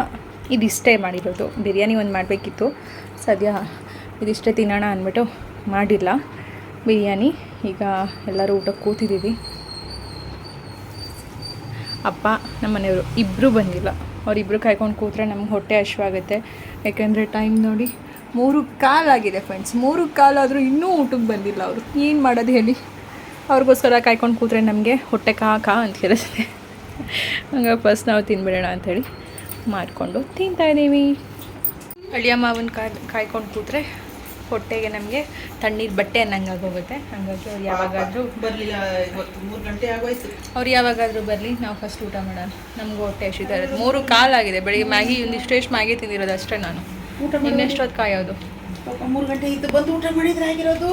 ಇದಿಷ್ಟೇ ಮಾಡಿರೋದು. ಬಿರಿಯಾನಿ ಒಂದು ಮಾಡಬೇಕಿತ್ತು. ಸದ್ಯ ಇದಿಷ್ಟೇ ತಿನ್ನೋಣ ಅಂದ್ಬಿಟ್ಟು ಮಾಡಿಲ್ಲ. ಬಿರಿಯಾನಿ. ಈಗ ಎಲ್ಲರೂ ಊಟಕ್ಕೆ ಕೂತಿದ್ದೀವಿ. ಅಪ್ಪ, ನಮ್ಮ ಮನೆಯವರು ಇಬ್ಬರು ಬಂದಿಲ್ಲ. ಅವರಿಬ್ಬರು ಕಾಯ್ಕೊಂಡು ಕೂತ್ರೆ ನಮ್ಗೆ ಹೊಟ್ಟೆ ಹಶುವಾಗುತ್ತೆ ಯಾಕೆಂದರೆ ಟೈಮ್ ನೋಡಿ ಮೂರು ಕಾಲಾಗಿದೆ ಫ್ರೆಂಡ್ಸ್ ಮೂರು ಕಾಲಾದರೂ ಇನ್ನೂ ಊಟಕ್ಕೆ ಬಂದಿಲ್ಲ ಅವರು. ಏನು ಮಾಡೋದು ಹೇಳಿ? ಅವ್ರಿಗೋಸ್ಕರ ಕಾಯ್ಕೊಂಡು ಕೂತ್ರೆ ನಮಗೆ ಹೊಟ್ಟೆ ಕಾ ಕಾ ಅಂತ ಕೇಳಿಸುತ್ತೆ ಹಂಗಾಗಿ ಫಸ್ಟ್ ನಾವು ತಿನ್ಬಿಡೋಣ ಅಂಥೇಳಿ ಮಾಡಿಕೊಂಡು ತಿಂತಾಯಿದ್ದೀವಿ ಅಳಿಯ ಮಾವನ ಕಾಯ್ ಕಾಯ್ಕೊಂಡು ಕೂತ್ರೆ ಹೊಟ್ಟೆಗೆ ನಮಗೆ ತಣ್ಣೀರು ಬಟ್ಟೆ ಅನ್ನಂಗೆ ಆಗೋಗುತ್ತೆ ಹಾಗಾಗಿ ಅವ್ರು ಯಾವಾಗಾದರೂ ಬರ್ಲಿಲ್ಲ ಇವತ್ತು ಮೂರು ಗಂಟೆ ಆಗೋಯ್ತು. ಅವ್ರು ಯಾವಾಗಾದರೂ ಬರಲಿ ನಾವು ಫಸ್ಟ್ ಊಟ ಮಾಡೋಣ. ನಮಗೂ ಹೊಟ್ಟೆ ಹಸಿತಾ ಇರೋದು ಮೂರು ಕಾಲಾಗಿದೆ ಬೆಳಿಗ್ಗೆ ಮ್ಯಾಗಿ ಒಂದಿಷ್ಟು ಎಷ್ಟು ಮ್ಯಾಗಿ ತಿಂದಿರೋದು ಅಷ್ಟೇ ನಾನು. ಇನ್ನೆಷ್ಟು ಹೊತ್ತು ಕಾಯೋದು? ಮೂರು ಗಂಟೆ ಇತ್ತು ಬಂದು ಊಟ ಮಾಡಿದ್ರೆ ಆಗಿರೋದು?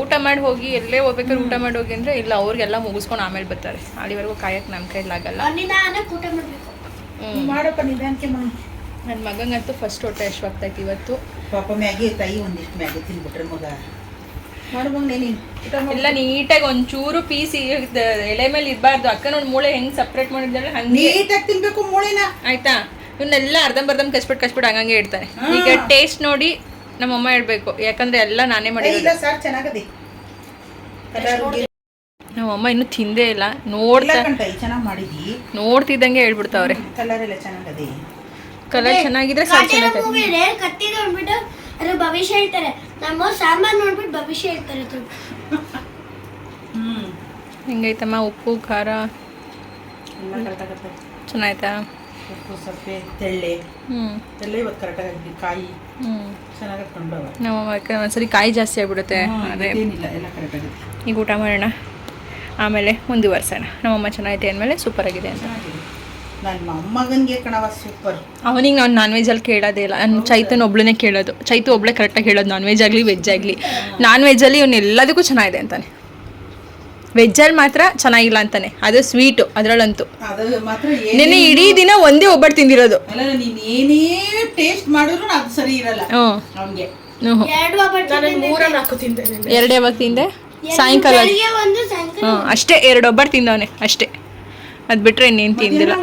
ಊಟ ಮಾಡಿ ಹೋಗಿ ಎಲ್ಲೇ ಹೋಗ್ಬೇಕಾದ್ರೆ ಊಟ ಮಾಡಿ ಹೋಗಿ ಅಂದರೆ ಇಲ್ಲ ಅವ್ರಿಗೆಲ್ಲ ಮುಗಿಸ್ಕೊಂಡು ಆಮೇಲೆ ಬರ್ತಾರೆ. ಅಲ್ಲಿವರೆಗೂ ಕಾಯಕ್ಕೆ ನಮ್ಮ ಕೈಲಾಗಲ್ಲ ಮಾಡಪ್ಪ ನಿಧಾನಕ್ಕೆ ಮಾಡಿ. ನನ್ನ ಮಗಂಗಂತೂ ಫಸ್ಟ್ ಹೊಟ್ಟೆ ಹಶ್ವಾಗ್ತೈತೆ ಇವತ್ತು. ಪಾಪ ಮ್ಯಾಗಿ ತಾಯಿ ಒಂದಿಷ್ಟು ಮ್ಯಾಗಿ ತಿನ್ಬಿಟ್ರೆ ಮಗ. ಮಾಡು ನೀನು. ಊಟ ಮಾಡಿ ಎಲ್ಲ ನೀಟಾಗಿ ಒಂಚೂರು ಪೀಸ್ ಎಲೆ ಮೇಲೆ ಇರಬಾರ್ದು. ಅಕ್ಕ ನೋಡಿ ಮೂಳೆ ಹೆಂಗ್ ಸಪ್ರೇಟ್ ಮಾಡಿದ್ದಾಳೆ ಹಂಗೆ. ನೀಟಾಗಿ ತಿನ್ಬೇಕು ಮೂಳೆನ. ಆಯ್ತಾ? ಇವನ್ನೆಲ್ಲ ಅರ್ಧಂಬರ್ಧಂ ಕಸ್ಬಿಟ್ ಕಸ್ಬಿಟ್ಟು ಹಂಗಂಗೆ ಇಡ್ತಾರೆ. ಈಗ ಟೇಸ್ಟ್ ನೋಡಿ ನಮ್ಮಮ್ಮ ಹೇಳ್ಬೇಕು. ಯಾಕಂದ್ರೆ ಎಲ್ಲ ನಾನೇ ಏ, ಮಾಡಿರೋದು. ಅಮ್ಮ ಸಾರ್ ಚೆನ್ನಾಗದೆ. ಕಲರ್ ನಮ್ಮಮ್ಮ ಇನ್ನೂ ತಿಂದೇ ಇಲ್ಲ. ನೋಡ್ತಾ ಚೆನ್ನಾಗಿ ಮಾಡಿದಿ ನೋಡ್ತಿದ್ದಂಗೆ ಹೇಳ್ಬಿಡ್ತಾವ್ರೆ. ಕಲರ್ ಎಲ್ಲ ಚೆನ್ನಾಗದೆ. ಕಲರ್ ಚೆನ್ನಾಗಿದ್ರೆ ಸಾಕು ಚೆನ್ನಾಗಿ ಮೂವಿಲಿ ಕತ್ತಿ ನೋಡ್ಬಿಟ್ಟು ಅದ್ರ ಭವಿಷ್ಯ ಹೇಳ್ತಾರೆ. ನಮ್ಮ ಸಾಂಬಾರ್ ನೋಡ್ಬಿಟ್ಟು ಭವಿಷ್ಯ ಹೇಳ್ತಾರೆ ಹೆಂಗೈತಮ್ಮ ಉಪ್ಪು ಖಾರ? ಚೆನ್ನಾಯ್ತಾ? ಉಪ್ಪು ಸಪ್ಪೆ ತೆಳ್ಳೆ. ಹ್ಞೂ ಎಲ್ಲ ಇವತ್ತು ಕರೆಕ್ಟಾಗಿ ಕಾಯಿ. ಚೆನ್ನಾಗಿ ಯಾಕಂದ್ರೆ ಒಂದ್ಸರಿ ಕಾಯಿ ಜಾಸ್ತಿ ಆಗ್ಬಿಡುತ್ತೆ. ಅದೇ. ಏನಿಲ್ಲ ಎಲ್ಲ ಕರೆಕ್ಟಾಗುತ್ತೆ ಈಗ ಊಟ ಮಾಡೋಣ. ಆಮೇಲೆ ಮುಂದುವರ್ಸೋಣ. ನಮ್ಮಮ್ಮ ಚೆನ್ನಾಗಿದೆ ಅಂದಮೇಲೆ ಸೂಪರ್ ಆಗಿದೆ ಅಂತ. ನನ್ನ ಮೊಮ್ಮಗನಿಗೆ ಕಣವ ಸೂಪರ್ ಅವನಿಗೆ ನಾನು ನಾನ್ ವೆಜ್ಜಲ್ಲಿ ಕೇಳೋದೇ ಇಲ್ಲ. ನಾನು ಚೈತನ್ ಒಬ್ಳನ್ನೇ ಕೇಳೋದು. ಚೈತು ಒಬ್ಳೆ ಕರೆಕ್ಟಾಗಿ ಹೇಳೋದು ನಾನ್ ವೆಜ್ ಆಗಲಿ ವೆಜ್ ಆಗಲಿ. ನಾನ್ ವೆಜ್ಜಲ್ಲಿ ಇವನ್ ಎಲ್ಲದಕ್ಕೂ ಚೆನ್ನಾಗಿದೆ ಅಂತಾನೆ. ವೆಜ್ಜಲ್ಲಿ ಮಾತ್ರ ಚೆನ್ನಾಗಿಲ್ಲ ಅಂತಾನೆ. ಅದು ಸ್ವೀಟು ಅದರಲ್ಲಂತೂ. ನಿನ್ನೆ ಮಾತ್ರ ಏನ್- ನೆನ್ನೆ ಇಡೀ ದಿನ ಒಂದೇ ಒಬ್ಬಟ್ಟು ತಿಂದಿರೋದು. ಅಲ್ಲ ನೀನ್ ಏನೇ ಟೇಸ್ಟ್ ಮಾಡಿದ್ರು ಅದು ಸರಿ ಇರಲ್ಲ. ಹ್ಞೂ ಅವನಿಗೆ. ಹ್ಞೂ ಎರಡು ಯಾವಾಗ ತಿಂದೆ ಸಾಯಂಕಾಲ. ಬೆಳಿಗ್ಗೆ ಒಂದು ಸಾಯಂಕಾಲ ಹ್ಞೂ ಅಷ್ಟೇ ಎರಡು ಒಬ್ಬಟ್ಟು ತಿಂದವನೆ ಅಷ್ಟೇ. ಅದು ಬಿಟ್ಟರೆ ಇನ್ನೇನು ತಿಂದಿಲ್ಲ.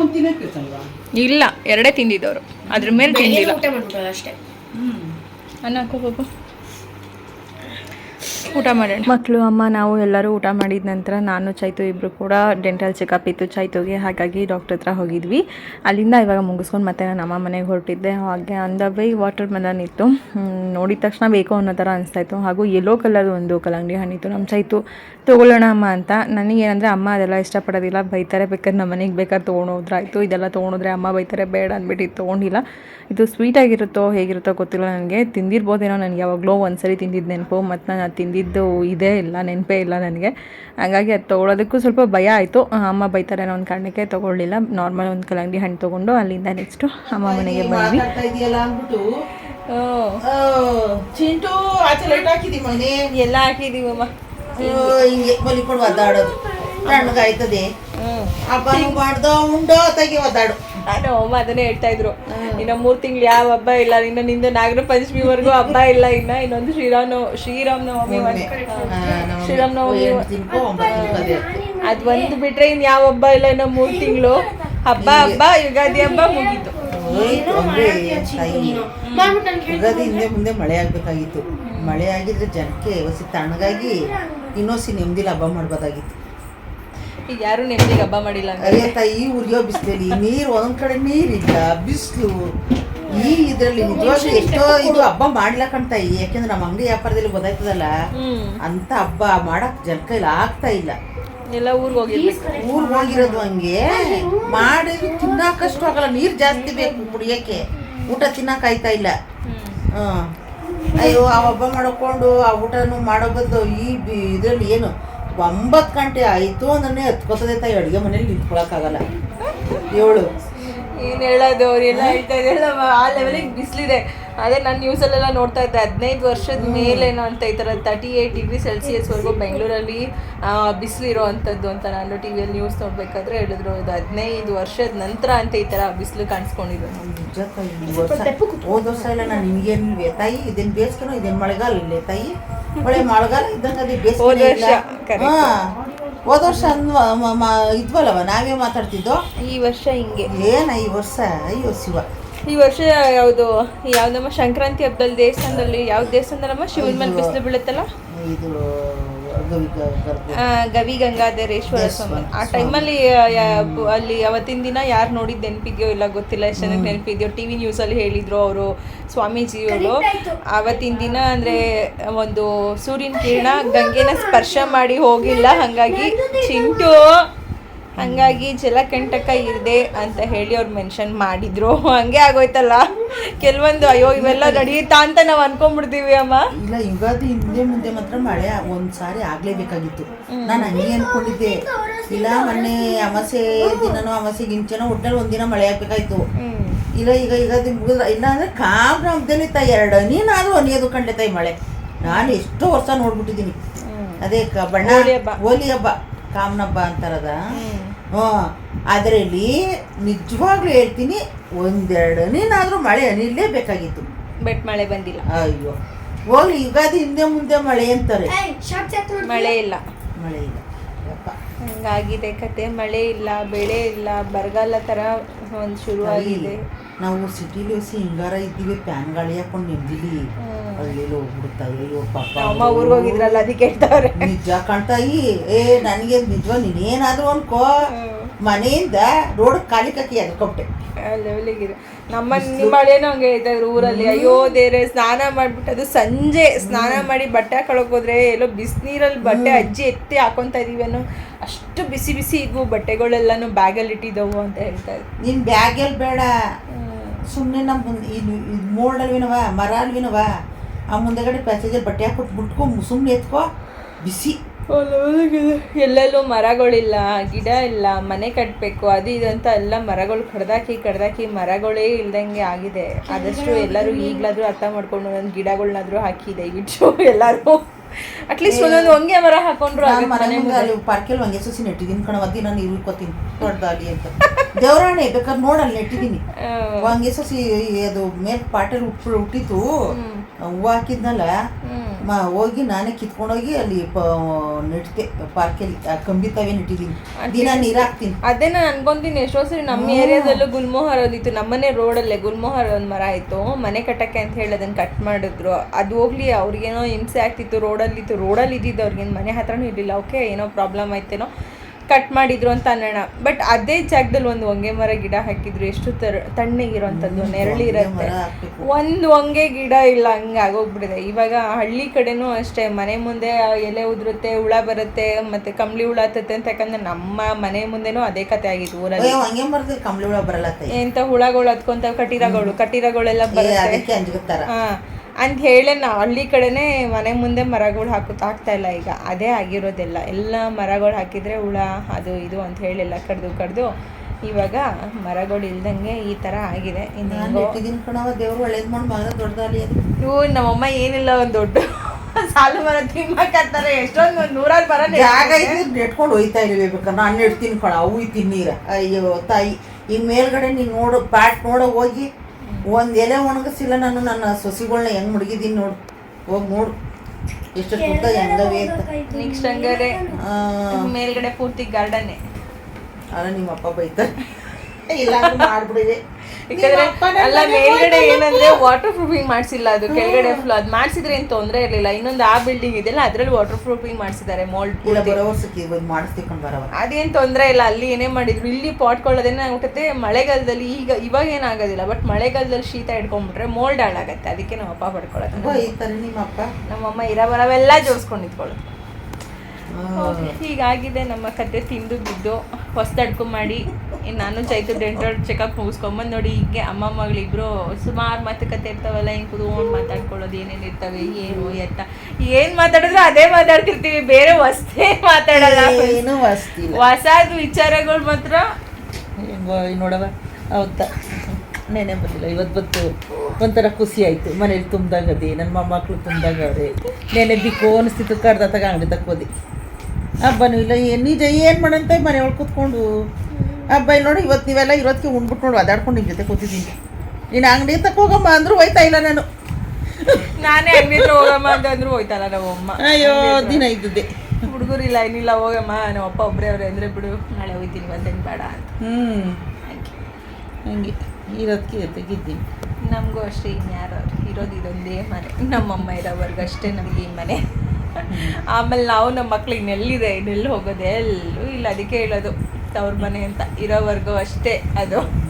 ಇಲ್ಲ ಎರಡೇ ತಿಂದಿದ್ದವರು. ಅದ್ರ ಮೇಲೆ ತಿಂದಿಲ್ಲ. ಅಷ್ಟೇ. ಅನ್ನ ಅನ್ನ ಹಾಕೋಬೇಕು ಊಟ ಮಾಡೋಣ. ಮಕ್ಕಳು ಅಮ್ಮ, ನಾವು ಎಲ್ಲರೂ ಊಟ ಮಾಡಿದ ನಂತರ ನಾನು, ಚೈತು ಇಬ್ಬರು ಕೂಡ ಡೆಂಟಲ್ ಚೆಕಪ್ ಇತ್ತು ಚೈತುಗೆ. ಹಾಗಾಗಿ ಡಾಕ್ಟರ್ ಹತ್ರ ಹೋಗಿದ್ವಿ. ಅಲ್ಲಿಂದ ಇವಾಗ ಮುಗಿಸ್ಕೊಂಡು ಮತ್ತೆ ನಾನು ಅಮ್ಮ ಮನೆಗೆ ಹೊರಟಿದ್ದೆ. ಹಾಗೆ ಅಂದ ಬೈ ವಾಟರ್ ಮೆಲನ್ ಇತ್ತು. ನೋಡಿದ ತಕ್ಷಣ ಬೇಕು ಅನ್ನೋ ಥರ ಅನಿಸ್ತಾಯಿತ್ತು ಹಾಗೂ ಯೆಲ್ಲೋ ಕಲರ್ ಒಂದು ಕಲ್ಲಂಗಡಿ ಹಣ್ಣಿತ್ತು ನಮ್ಮ ಚೈತು, ತೊಗೊಳ್ಳೋಣ ಅಮ್ಮ ಅಂತ. ನನಗೇನಂದರೆ ಅಮ್ಮ, ಅದೆಲ್ಲ ಇಷ್ಟಪಡೋದಿಲ್ಲ. ಬೈತಾರೆ ಬೇಕಾದ್ರೆ ನಮ್ಮ ಮನೆಗೆ ಬೇಕಾದ್ರೆ ತೊಗೊಂಡೋದ್ರಾಯ್ತು. ಇದೆಲ್ಲ ತೊಗೊಂಡೋದ್ರೆ ಅಮ್ಮ ಬೈತಾರೆ, ಬೇಡ ಅಂದ್ಬಿಟ್ಟು ಇದು ತೊಗೊಂಡಿಲ್ಲ. ಇದು ಸ್ವೀಟಾಗಿರುತ್ತೋ ಹೇಗಿರುತ್ತೋ ಗೊತ್ತಿಲ್ಲ ನನಗೆ. ತಿಂದಿರ್ಬೋದೇನೋ ನನಗೆ ಯಾವಾಗಲೋ ಒಂದ್ಸರಿ ತಿಂದಿದ್ದು ನೆನಪು. ಮತ್ತು ನಾನು ಅದು ಇದೇ ಇಲ್ಲ ನೆನಪೇ ಇಲ್ಲ ನನಗೆ. ಹಾಗಾಗಿ ಅದು ತೊಗೊಳೋದಕ್ಕೂ ಸ್ವಲ್ಪ ಭಯ ಆಯಿತು. ಅಮ್ಮ ಬೈತಾರೆ ಅನ್ನೋ ಒಂದು ಕಾರಣಕ್ಕೆ ತೊಗೊಳ್ಳಿಲ್ಲ. ನಾರ್ಮಲ್ ಒಂದು ಕಲ್ಲಂಗಡಿ ಹಣ್ಣು ತೊಗೊಂಡು ಅಲ್ಲಿಂದ ನೆಕ್ಸ್ಟು ಅಮ್ಮ ಮನೆಗೆ ಬಂದ್ವಿ. ಚಿಂಟು ಆಚೆ ಲೈಟ್ ಹಾಕಿದೀವಿ ಮನೆ? ಎಲ್ಲ ಹಾಕಿದೀವಮ್ಮ. ಹಿಂಗೆ ಮಲಿಕೊಂಡು ಒದ್ದಾಡೋದು. ತಣ್ಣಗಾಯ್ತದೆ ಅಪ್ಪ ಮಾಡ್ದೋ ಉಂಡೋ ತೆಗಿ ಒದ್ದಾಡು. ನಾನು ಅಮ್ಮ ಅದನ್ನೇ ಹೇಳ್ತಾ ಇದ್ರು. ಇನ್ನ ಮೂರ್ ತಿಂಗಳು ಯಾವ ಹಬ್ಬ ಇಲ್ಲ ಇನ್ನ ನಿಂದ ನಾಗರ ಪಂಚಮಿವರೆಗೂ ಹಬ್ಬ ಇಲ್ಲ ಇನ್ನ ಇನ್ನೊಂದು ಶ್ರೀರಾಮ್ ಶ್ರೀರಾಮ್ ನವಮಿ ಶ್ರೀರಾಮ್ ನವಮಿ ಅದ್ ಒಂದು ಬಿಟ್ರೆ ಇನ್ ಯಾವ ಹಬ್ಬ ಇಲ್ಲ ಇನ್ನ ಮೂರ್ ತಿಂಗಳು. ಹಬ್ಬ ಹಬ್ಬ ಯುಗಾದಿ ಹಬ್ಬ ಮುಗೀತು. ಯುಗಾದಿ ಹಿಂದೆ ಮುಂದೆ ಮಳೆ ಆಗ್ಬೇಕಾಗಿತ್ತು. ಮಳೆ ಆಗಿದ್ರೆ ಜನಕ್ಕೆ ಹೊಸಿ ತಣ್ಣಗಾಗಿ ಇನ್ನೊಸಿ ನೆಮ್ಮದಿಲ್ಲ ಹಬ್ಬ ಮಾಡ್ಬೋದಾಗಿತ್ತು. ಈಗ ಯಾರು ನೆಮ್ಮದಿಗೆ ಹಬ್ಬ ಮಾಡಿಲ್ಲ ಅಯ್ಯ ತಾಯಿ ಉರಿಯೋ ಬಿಸಿಲಲ್ಲಿ ನೀರು ಒಂದೊಂದ್ ಕಡೆ ನೀರಿಲ್ಲ ಬಿಸಿಲು. ಈ ಇದ್ರಲ್ಲಿ ನಿಜವಾಗ್ಲೂ ಎಷ್ಟೋ ಇದು ಹಬ್ಬ ಮಾಡಿಲ್ಲ ತಾಯಿ ಯಾಕೆಂದ್ರೆ ನಮ್ಮ ಅಂಗಡಿ ವ್ಯಾಪಾರದಲ್ಲಿ ಗೊತ್ತಾಯ್ತದಲ್ಲ ಹ್ಮ್. ಅಂತ ಹಬ್ಬ ಮಾಡಕ್ ಜನ ಕೈಲಿ ಆಗ್ತಾ ಇಲ್ಲ. ಎಲ್ಲ ಊರಿಗೆ ಹೋಗಿರ್ಬೇಕು. ಊರ್ ಹೋಗಿರೋದು ಹಂಗೆ. ಮಾಡಿದ್ರು ತಿನ್ನಕಷ್ಟು ಆಗಲ್ಲ ನೀರ್ ಜಾಸ್ತಿ ಬೇಕು ಕುಡಿಯಕ್ಕೆ. ಊಟ ತಿನ್ನಕ್ ಆಯ್ತಾ ಇಲ್ಲ. ಹ್ಮ್. ಅಯ್ಯೋ ಆ ಹಬ್ಬ ಮಾಡ್ಕೊಂಡು ಆ ಊಟನು ಮಾಡೋ ಬದಲು ಈ ಇದ್ರಲ್ಲಿ ಏನು ಒಂಬತ್ತು ಗಂಟೆ ಆಯ್ತು ಅಂದ್ರೆ ಹತ್ಕೋತದೆ ತಾಯಿ ಅಡುಗೆ ಮನೇಲಿ ನಿಂತ್ಕೊಳಕ್ಕಾಗಲ್ಲ. ಏಳು. ಏನ್ ಹೇಳೋದು ಅವ್ರೆಲ್ಲ ಹೇಳ್ತಾ ಇದ್ದಾರೆ ಆ ಲೆವೆಲಿಗೆ ಬಿಸಿಲಿದೆ. ಅದೇ ನಾನು ನ್ಯೂಸಲ್ಲೆಲ್ಲ ನೋಡ್ತಾ ಇದ್ದೆ. ಹದಿನೈದು ವರ್ಷದ ಮೇಲೇನೋ ಅಂತ ಈ ಥರ ತರ್ಟಿ ಏಯ್ಟ್ ಡಿಗ್ರಿ ಸೆಲ್ಸಿಯಸ್ವರೆಗೂ ಬೆಂಗಳೂರಲ್ಲಿ ಬಿಸಿಲಿರೋ ಅಂಥದ್ದು ಅಂತ ನಾನು ಟಿ ವಿಯಲ್ಲಿ ನ್ಯೂಸ್ ನೋಡಬೇಕಾದ್ರೆ ಹೇಳಿದ್ರು. ಇದು ಹದಿನೈದು ವರ್ಷದ ನಂತರ ಅಂತ ಈ ಥರ ಬಿಸಿಲು ಕಾಣಿಸ್ಕೊಂಡಿದ್ರು ಹೋದ ವರ್ಷ ಇಲ್ಲ ನಾನು ತಾಯಿ ಇದೇನ್ ಬೇಸಿಗೆನೋ ಇದೇನ್ ಮಳೆಗಾಲ ಇಲ್ಲೇ ತಾಯಿ ಮಳೆ ಮಳೆಗಾಲ ಇದ್ದಂಗೆ ಅದೇ ಬೇಸಿಗೆ. ಹಾ. ಹೋದ ವರ್ಷ ಅಂದ್ವ ಇದ್ವಲ್ಲವ ನಾವೇ ಮಾತಾಡ್ತಿದ್ದೋ? ಈ ವರ್ಷ ಹಿಂಗೆ. ಏನ ಈ ವರ್ಷ? ಅಯ್ಯೋ ಶಿವ. ಈ ವರ್ಷ ಯಾವುದು ಯಾವ್ದಮ್ಮ ಸಂಕ್ರಾಂತಿ ಹಬ್ಬದಲ್ಲಿ ದೇವಸ್ಥಾನದಲ್ಲಿ ಯಾವ ದೇವಸ್ಥಾನದಲ್ಲಮ್ಮ ಶಿವನ ಮೇಲೆ ಬಿಸಿಲು ಬೀಳುತ್ತಲ್ಲ? ಇದು ಗವಿ ಗಂಗಾಧರೇಶ್ವರ ಸ್ವಾಮಿ. ಆ ಟೈಮಲ್ಲಿ ಅಲ್ಲಿ ಅವತ್ತಿನ ದಿನ ಯಾರು ನೋಡಿದ್ ನೆನಪಿದ್ಯೋ ಇಲ್ಲ ಗೊತ್ತಿಲ್ಲ ಎಷ್ಟು ಜನಕ್ಕೆ ನೆನಪಿದ್ಯೋ ಟಿ ವಿ ನ್ಯೂಸಲ್ಲಿ ಹೇಳಿದ್ರು ಅವರು ಸ್ವಾಮೀಜಿಯವರು. ಅವತ್ತಿನ ದಿನ ಅಂದರೆ ಒಂದು ಸೂರ್ಯನ ಕಿರಣ ಗಂಗೆನ ಸ್ಪರ್ಶ ಮಾಡಿ ಹೋಗಿಲ್ಲ ಹಾಗಾಗಿ ಚಿಂಟು ಹಂಗಾಗಿ ಜಲಕಂಟಕ ಇದೆ ಅಂತ ಹೇಳಿ ಅವ್ರು ಮೆನ್ಷನ್ ಮಾಡಿದ್ರು. ಹಂಗೆ ಆಗೋಯ್ತಲ್ಲ? ಕೆಲವೊಂದು ಅಯ್ಯೋ ಇವೆಲ್ಲ ನಡೆಯುತ್ತಾ ಅಂತ ನಾವು ಅನ್ಕೊಂಡ್ಬಿಡ್ತೀವಿ ಅಮ್ಮ. ಇಲ್ಲ ಯುಗಾದಿ ಹಿಂದೆ ಮುಂದೆ ಮಾತ್ರ ಮಳೆ ಒಂದ್ಸಾರಿ ಆಗ್ಲೇಬೇಕಾಗಿತ್ತು ನಾನು ಹಂಗೆ ಅನ್ಕೊಂಡಿದ್ದೆ. ಇಲ್ಲ ಮೊನ್ನೆ ಅಮಾಸೆ ದಿನನೋ ಅಮಾಸೆ ಗಿಂಚನೋ ಒಟ್ಟಲ್ಲಿ ಒಂದಿನ ಮಳೆ ಆಗ್ಬೇಕಾಯ್ತು. ಇಲ್ಲ ಈಗ ಯುಗಾದಿ ಮುಗಿದ್ರ ಇಲ್ಲ ಅಂದ್ರೆ ಕಾಮ್ ಹಬ್ಬದಲ್ಲಿ ತಾಯಿ ಎರಡು ಒನಿಯೋದು ಹನಿಯೋದು ಕಂಡೆ ತಾಯಿ ಮಳೆ. ನಾನು ಎಷ್ಟೋ ವರ್ಷ ನೋಡ್ಬಿಟ್ಟಿದ್ದೀನಿ. ಅದೇ ಬಣ್ಣ ಹೋಳಿ ಹಬ್ಬ. ಹೋಲಿ ಹಬ್ಬ ಕಾಮನ ಹಬ್ಬ ಅಂತಾರದ ಅದರಲ್ಲಿ ನಿಜವಾಗ್ಲೂ ಹೇಳ್ತೀನಿ ಒಂದೆರಡು ಹನಿನಾದ್ರೂ ಮಳೆ ಹನಿಲೇಬೇಕಾಗಿತ್ತು ಬಟ್ ಮಳೆ ಬಂದಿಲ್ಲ. ಅಯ್ಯೋ ಹೋಗ್ಲಿ ಯುಗಾದಿ ಹಿಂದೆ ಮುಂದೆ ಮಳೆ ಅಂತಾರೆ. ಮಳೆ ಇಲ್ಲ. ಮಳೆ ಇಲ್ಲ. ಯಪ್ಪ. ಹಂಗಾಗಿದೆ ಕತೆ ಮಳೆ ಇಲ್ಲ ಬೆಳೆ ಇಲ್ಲ ಬರಗಾಲ ತರ ಒಂದು ಶುರುವಾಗಿದೆ. ಆಗಿದೆ ನಾವು ಸಿಟಿಲಿ ಹೊಸಿ ಹಿಂಗಾರ ಇದ್ದೀವಿ ಪ್ಯಾನ್ ಗಾಳಿ ಹಾಕೊಂಡು ನೆಮ್ಮದಿಲಿ ಹಳ್ಳಿಲಿ ಹೋಗ್ಬಿಡ್ತಾ ಅಯ್ಯೋ ಪಾಪ ಅಮ್ಮ ಊರಿಗೆ ಹೋಗಿದ್ರಲ್ಲ ಅದಕ್ಕೆ ಹೇಳ್ತಾವ್ರೆ ನಿಜ ಕಾಣ್ತಾಯಿ ಏ ನನಗೆ ನಿಜವ ನೀನೇನಾದರೂ ಅನ್ಕೋ. ಮನೆಯಿಂದ ರೋಡ್ ಖಾಲಿ ಕಕ್ಕಿ ಎದ್ಕೊಬಿಟ್ಟೆ ನಮ್ಮ ನಿಮ್ಮ ಹಳೇನೋ ಹಂಗೆ ಹೇಳ್ತಾ ಇದ್ರು ಊರಲ್ಲಿ. ಅಯ್ಯೋ ದೇರೆ ಸ್ನಾನ ಮಾಡ್ಬಿಟ್ಟು ಅದು ಸಂಜೆ ಸ್ನಾನ ಮಾಡಿ ಬಟ್ಟೆ ಹಾಕೊಳಕ್ ಹೋದ್ರೆ ಎಲ್ಲೋ ಬಿಸಿನೀರಲ್ಲಿ ಬಟ್ಟೆ ಅಜ್ಜಿ ಎತ್ತಿ ಹಾಕೊಂತ ಇದೀವಿ ಅನ್ನೋ ಅಷ್ಟು ಬಿಸಿ ಬಿಸಿ ಇದ್ವು. ಬಟ್ಟೆಗಳೆಲ್ಲನೂ ಬ್ಯಾಗಲ್ಲಿ ಇಟ್ಟಿದ್ದವು ಅಂತ ಹೇಳ್ತಾ ಇದ್ರು. ನಿನ್ ಬ್ಯಾಗಲ್ಲಿ ಬೇಡ. ಸುಮ್ಮನೆ ನಮ್ಮ ಇದು ಇದು ಮೋಲ್ಡ್ ಮರ ಅಲ್ವಿನವ ಆ ಮುಂದೆಗಡೆ ಪ್ಯಾಸೇಜರ್ ಬಟ್ಟೆ ಹಾಕ್ಬಿಟ್ಟು ಬಿಟ್ಕೊ ಸುಮ್ಮನೆ ಎತ್ಕೋ, ಬಿಸಿ. ಎಲ್ಲೆಲ್ಲೂ ಮರಗಳಿಲ್ಲ, ಗಿಡ ಇಲ್ಲ, ಮನೆ ಕಟ್ಟಬೇಕು ಅದು ಇದಂತ ಎಲ್ಲ ಮರಗಳು ಕಡ್ದಾಕಿ ಕಡ್ದಾಕಿ ಮರಗಳೇ ಇಲ್ದಂಗೆ ಆಗಿದೆ. ಆದಷ್ಟು ಎಲ್ಲರೂ ಈಗಲಾದರೂ ಅರ್ಥ ಮಾಡ್ಕೊಂಡು ಒಂದೊಂದು ಗಿಡಗಳನ್ನಾದ್ರೂ ಹಾಕಿ, ದಯವಿಟ್ಟು ಎಲ್ಲರೂ ಅಟ್ಲೀಸ್ಟ್ ಒಂದೊಂದು ಹೊಂಗೆ ಮರ ಹಾಕೊಂಡ್ರು ನಾನು ಮನೆ ಮುಂದೆ ಅಲ್ಲಿ ಒಂಗೆ ಸಸಿ ನೆಟ್ಟಿದ್ದೀನಿ ಕಣ ಒದ್ದಿ ನಾನು ಇಳ್ಕೊತೀನಿ ದೊಡ್ಡದಾಗಿ ಅಂತ. ದೇವರಾಣೆ ಬೇಕಾದ್ರೆ ನೋಡಲ್ಲಿ ನೆಟ್ಟಿದ್ದೀನಿ. ಒಂಗೆ ಸಸಿ ಅದು ಮೇಲ್ ಪಾಟಲ್ಲಿ ಉಪ್ಪು ಹುಟ್ಟಿತು ಹೂವು ಹಾಕಿದ್ನಲ್ಲ. ಮ ಹೋಗಿ ನಾನೇ ಕಿತ್ಕೊಂಡೋಗಿ ಅಲ್ಲಿ ಪ ನೆಟ್ಟಿದೆ ಪಾರ್ಕಲ್ಲಿ ಆ ಕಂಬಿ ತಾವೇ ನೆಟ್ಟಿದ್ದೀನಿ ದಿನ ನೀರು ಹಾಕ್ತೀನಿ. ಅದೇ ನಾನು ಅನ್ಕೊಂತೀನಿ ಎಷ್ಟೋ ಸರಿ ನಮ್ಮ ಏರಿಯಾದಲ್ಲೂ ಗುಲ್ಮೋಹರ್ ಒಂದಿತ್ತು ನಮ್ಮನೆ ರೋಡಲ್ಲೇ ಗುಲ್ಮೋಹರ್ ಒಂದು ಮರ ಆಯಿತು ಮನೆ ಕಟ್ಟಕ್ಕೆ ಅಂತ ಹೇಳಿ ಅದನ್ನು ಕಟ್ ಮಾಡಿದ್ರು. ಅದು ಹೋಗ್ಲಿ ಅವ್ರಿಗೇನೋ ಹಿಂಸೆ ಆಗ್ತಿತ್ತು. ರೋಡಲ್ಲಿತ್ತು. ರೋಡಲ್ಲಿ ಇದ್ದಿದ್ದು ಅವ್ರಿಗೇನು ಮನೆ ಹತ್ರನೂ ಇರಲಿಲ್ಲ. ಓಕೆ ಏನೋ ಪ್ರಾಬ್ಲಮ್ ಆಯ್ತೇನೋ. ಕಟ್ ಮಾಡಿದ್ರು ಅಂತ ಅನ್ನೋಣ ಬಟ್ ಅದೇ ಜಾಗದಲ್ಲಿ ಒಂದು ಹೊಂಗೆ ಮರ ಗಿಡ ಹಾಕಿದ್ರು. ಎಷ್ಟು ತರ ತಣ್ಣಗಿರೋಂಥದ್ದು ನೆರಳಿರತ್ತೆ ಇರುತ್ತೆ. ಒಂದು ಹೊಂಗೆ ಗಿಡ ಇಲ್ಲ ಹಂಗೆ ಆಗೋಗ್ಬಿಡಿದೆ ಇವಾಗ ಹಳ್ಳಿ ಕಡೆನೂ ಅಷ್ಟೇ. ಮನೆ ಮುಂದೆ ಎಲೆ ಉದುರುತ್ತೆ ಹುಳ ಬರುತ್ತೆ ಮತ್ತೆ ಕಂಬಳಿ ಹುಳ ಹತ್ತತ್ತೆ ಅಂತ. ಯಾಕಂದ್ರೆ ನಮ್ಮ ಮನೆ ಮುಂದೆನೂ ಅದೇ ಕತೆ ಆಗಿತ್ತು ಊರಲ್ಲಿ. ಕಂಬಳಿ ಹುಳ ಬರಲ್ಲ ಎಂತ ಹುಳಗಳು ಹತ್ಕೊಂತ ಕಟೀರಗಳು ಕಟೀರಗಳೆಲ್ಲ ಬರುತ್ತೆ. ಹಾ. ಅಂತ ಹೇಳಿ ನಾವು ಹಳ್ಳಿ ಕಡೆನೇ ಮನೆ ಮುಂದೆ ಮರಗಳು ಹಾಕೋದು ಆಗ್ತಾ ಇಲ್ಲ ಈಗ. ಅದೇ ಆಗಿರೋದೆಲ್ಲ. ಎಲ್ಲ ಮರಗಳು ಹಾಕಿದ್ರೆ ಹುಳ ಅದು ಇದು ಅಂತ ಹೇಳಿ ಎಲ್ಲ ಕಡ್ದು ಕಡ್ದು ಇವಾಗ ಮರಗಳು ಇಲ್ದಂಗೆ ಈ ಥರ ಆಗಿದೆ. ಇನ್ನು ದೇವ್ರು ಒಳ್ಳೇದ್ ಮಾಡಿ ಮಗ ದೊಡ್ಡದಾಗಲಿ ಇವು ನಮ್ಮಮ್ಮ ಏನಿಲ್ಲ ಒಂದು ದೊಡ್ಡ ಸಾಲು ಮರ ತಿಮ್ಮಕತ್ತಾರೆ ಎಷ್ಟೊಂದು ನೂರಾರು ಮರ ಜಾಗ ನೆಟ್ಕೊಂಡು ಹೋಯ್ತಾ ಇಲ್ಲ ಬೇಕಾದ್ರೆ ನಾನು ನೆಡ್ತೀನಿ ಕಣ ಅವು ತಿನ್ನೀರ ಅಯ್ಯೋ ತಾಯಿ ಈ ಮೇಲ್ಗಡೆ ನೀನು ನೋಡು ಪ್ಯಾಟ್ ನೋಡೋ ಹೋಗಿ ಒಂದು ಎಲೆ ಒಣಗಿಸಿಲ್ಲ ನಾನು ನನ್ನ ಸೊಸಿಗಳನ್ನ ಹೆಂಗ್ ಮುಡುಗಿದ್ದೀನಿ ನೋಡು. ಹೋಗಿ ನೋಡು ಎಷ್ಟು ಸುತ್ತ ಹೆಂಗವೆ ಅಂತ. ನೆಕ್ಸ್ಟ್ ಹಂಗಾರೆ ಮೇಲ್ಗಡೆ ಪೂರ್ತಿ ಗಾರ್ಡನ್ನೇ ಅಲ್ಲ ನಿಮ್ಮ ಅಪ್ಪ ಬೈತಾರೆ. ಇಲ್ಲ ಮಾಡ್ಬಿಡಿದೆ ಯಾಕಂದ್ರೆ ಅಲ್ಲ ಮೇಲ್ಗಡೆ ಏನಂದ್ರೆ ವಾಟರ್ ಪ್ರೂಫಿಂಗ್ ಮಾಡ್ಸಿಲ್ಲ ಅದು. ಕೆಳಗಡೆ ಫ್ಲೋ ಅದು ಮಾಡಿಸಿದ್ರೆ ಏನ್ ತೊಂದ್ರೆ ಇರಲಿಲ್ಲ. ಇನ್ನೊಂದು ಆ ಬಿಲ್ಡಿಂಗ್ ಇದೆಲ್ಲ ಅದ್ರಲ್ಲಿ ವಾಟರ್ ಪ್ರೂಫಿಂಗ್ ಮಾಡಿಸಿದ್ದಾರೆ ಮೋಲ್ಡ್ ಅದೇನ್ ತೊಂದ್ರೆ ಇಲ್ಲ ಅಲ್ಲಿ ಏನೇ ಮಾಡಿದ್ರು ಇಲ್ಲಿ ಪಾಟ್ಕೊಳ್ಳೋದೇನ ಆಗುತ್ತೆ ಮಳೆಗಾಲದಲ್ಲಿ ಈಗ ಇವಾಗ ಏನಾಗೋದಿಲ್ಲ ಬಟ್ ಮಳೆಗಾಲದಲ್ಲಿ ಶೀತ ಇಟ್ಕೊಂಡ್ಬಿಟ್ರೆ ಮೋಲ್ಡ್ ಹಾಳಾಗತ್ತೆ. ಅದಕ್ಕೆ ನಮ್ಮ ಅಪ್ಪ ಪಡ್ಕೊಳ್ಳೋದು. ನಮ್ಮಮ್ಮ ಇರೋ ಬರವೆಲ್ಲ ಜೋಡಿಸ್ಕೊಂಡು ನಿಂತ್ಕೊಳ್ಳೋದು ಹೀಗಾಗಿದೆ ನಮ್ಮ ಕತೆ ತಿಂದು ಬಿದ್ದು ಹೊಸದಡ್ಕು ಮಾಡಿ. ನಾನು ಚೈತು ಡೆಂಟಲ್ ಚೆಕಪ್ ಮುಗಿಸ್ಕೊಂಬಂದು ನೋಡಿ ಹೀಗೆ ಅಮ್ಮ ಮಗಳಿಬ್ರು ಸುಮಾರು ಮಾತುಕತೆ ಇರ್ತಾವಲ್ಲ ಹಿಂಗೆ ಕುತ್ಕೊಂಡು ಮಾತಾಡ್ಕೊಳ್ಳೋದು ಏನೇನು ಇರ್ತವೆ ಏನು ಎತ್ತ. ಏನು ಮಾತಾಡಿದ್ರು ಅದೇ ಮಾತಾಡ್ತಿರ್ತೀವಿ ಬೇರೆ ಹೊಸದೇ ಮಾತಾಡಲ್ಲ. ಏನು ಹೊಸದು ವಿಚಾರಗಳು ಮಾತ್ರ. ನೋಡವ ಹೌದಾ ನೆನೆ ಬಂದಿಲ್ಲ. ಇವತ್ತು ಬಂತು ಒಂಥರ ಖುಷಿ ಆಯಿತು. ಮನೇಲಿ ತುಂಬ್ದಂಗದಿ ನನ್ನ ಮಮ್ಮಕ್ಳು ತುಂಬ್ದಂಗವ್ರೆ ನೆನೆ ಬಿಕ್ಕೋ ಅನಿಸ್ತಿತ್ತು ಕರ್ದ ತಗ ಅಂಗಡಿ ತಕ್ಕೋದಿ ಹಬ್ಬನೂ ಇಲ್ಲ ಏನು ನಿಜ ಏನು ಮಾಡಂತ ಮನೆ ಒಳಗೆ ಕೂತ್ಕೊಂಡು? ಹಬ್ಬ ಇಲ್ಲಿ ನೋಡಿ ಇವತ್ತು ನೀವೆಲ್ಲ ಇರೋದಕ್ಕೆ ಉಂಡ್ಬಿಟ್ಟು ನೋಡಿ ಅದಾಡ್ಕೊಂಡು ನಿಮ್ಮ ಜೊತೆ ಕೂತಿದ್ದೀನಿ. ನೀನು ಅಂಗಡಿ ಹೋಗಮ್ಮ ಅಂದರೂ ಹೋಯ್ತಾ ಇಲ್ಲ ನಾನು. ನಾನೇ ಅಂಗಡಿ ಹೋಗಮ್ಮ ಅಂತಂದ್ರು ಹೋಯ್ತಲ್ಲ ನಮ್ಮಮ್ಮ ಅಯ್ಯೋ ದಿನ ಇದ್ದದ್ದೆ. ಹುಡುಗರಿಲ್ಲ ಏನಿಲ್ಲ ಹೋಗಮ್ಮ ನಮ್ಮ ಅಪ್ಪ ಒಬ್ಬರೇ ಅವ್ರೆ ಅಂದರೆ ಬಿಡು ನಾಳೆ ಹೋಯ್ತೀನಿ ಬಂದೇನು ಬೇಡ ಅಂತ. ಹ್ಞೂ ಹಾಗೆ. ಹಂಗೆ ಇರೋದಕ್ಕೆ ತೆಗಿದ್ದೀನಿ ನಮಗೂ ಅಷ್ಟೇ ಇನ್ಯಾರು ಇರೋದು ಇದೊಂದೇ ಮನೆ. ನಮ್ಮಮ್ಮ ಇರೋವರೆಗೂ ಅಷ್ಟೇ ನಮಗೆ ಈ ಮನೆ. ಆಮೇಲೆ ನಾವು ನಮ್ಮ ಮಕ್ಳು ಇನ್ನೆಲ್ಲಿದೆ? ಇನ್ನೆಲ್ಲಿ ಹೋಗೋದು? ಎಲ್ಲೂ ಇಲ್ಲ, ಅದಕ್ಕೆ ಹೇಳೋದು. ತವ್ರ ಮನೆ ಅಂತ ಇರೋವರೆಗೂ ಅಷ್ಟೇ ಅದು.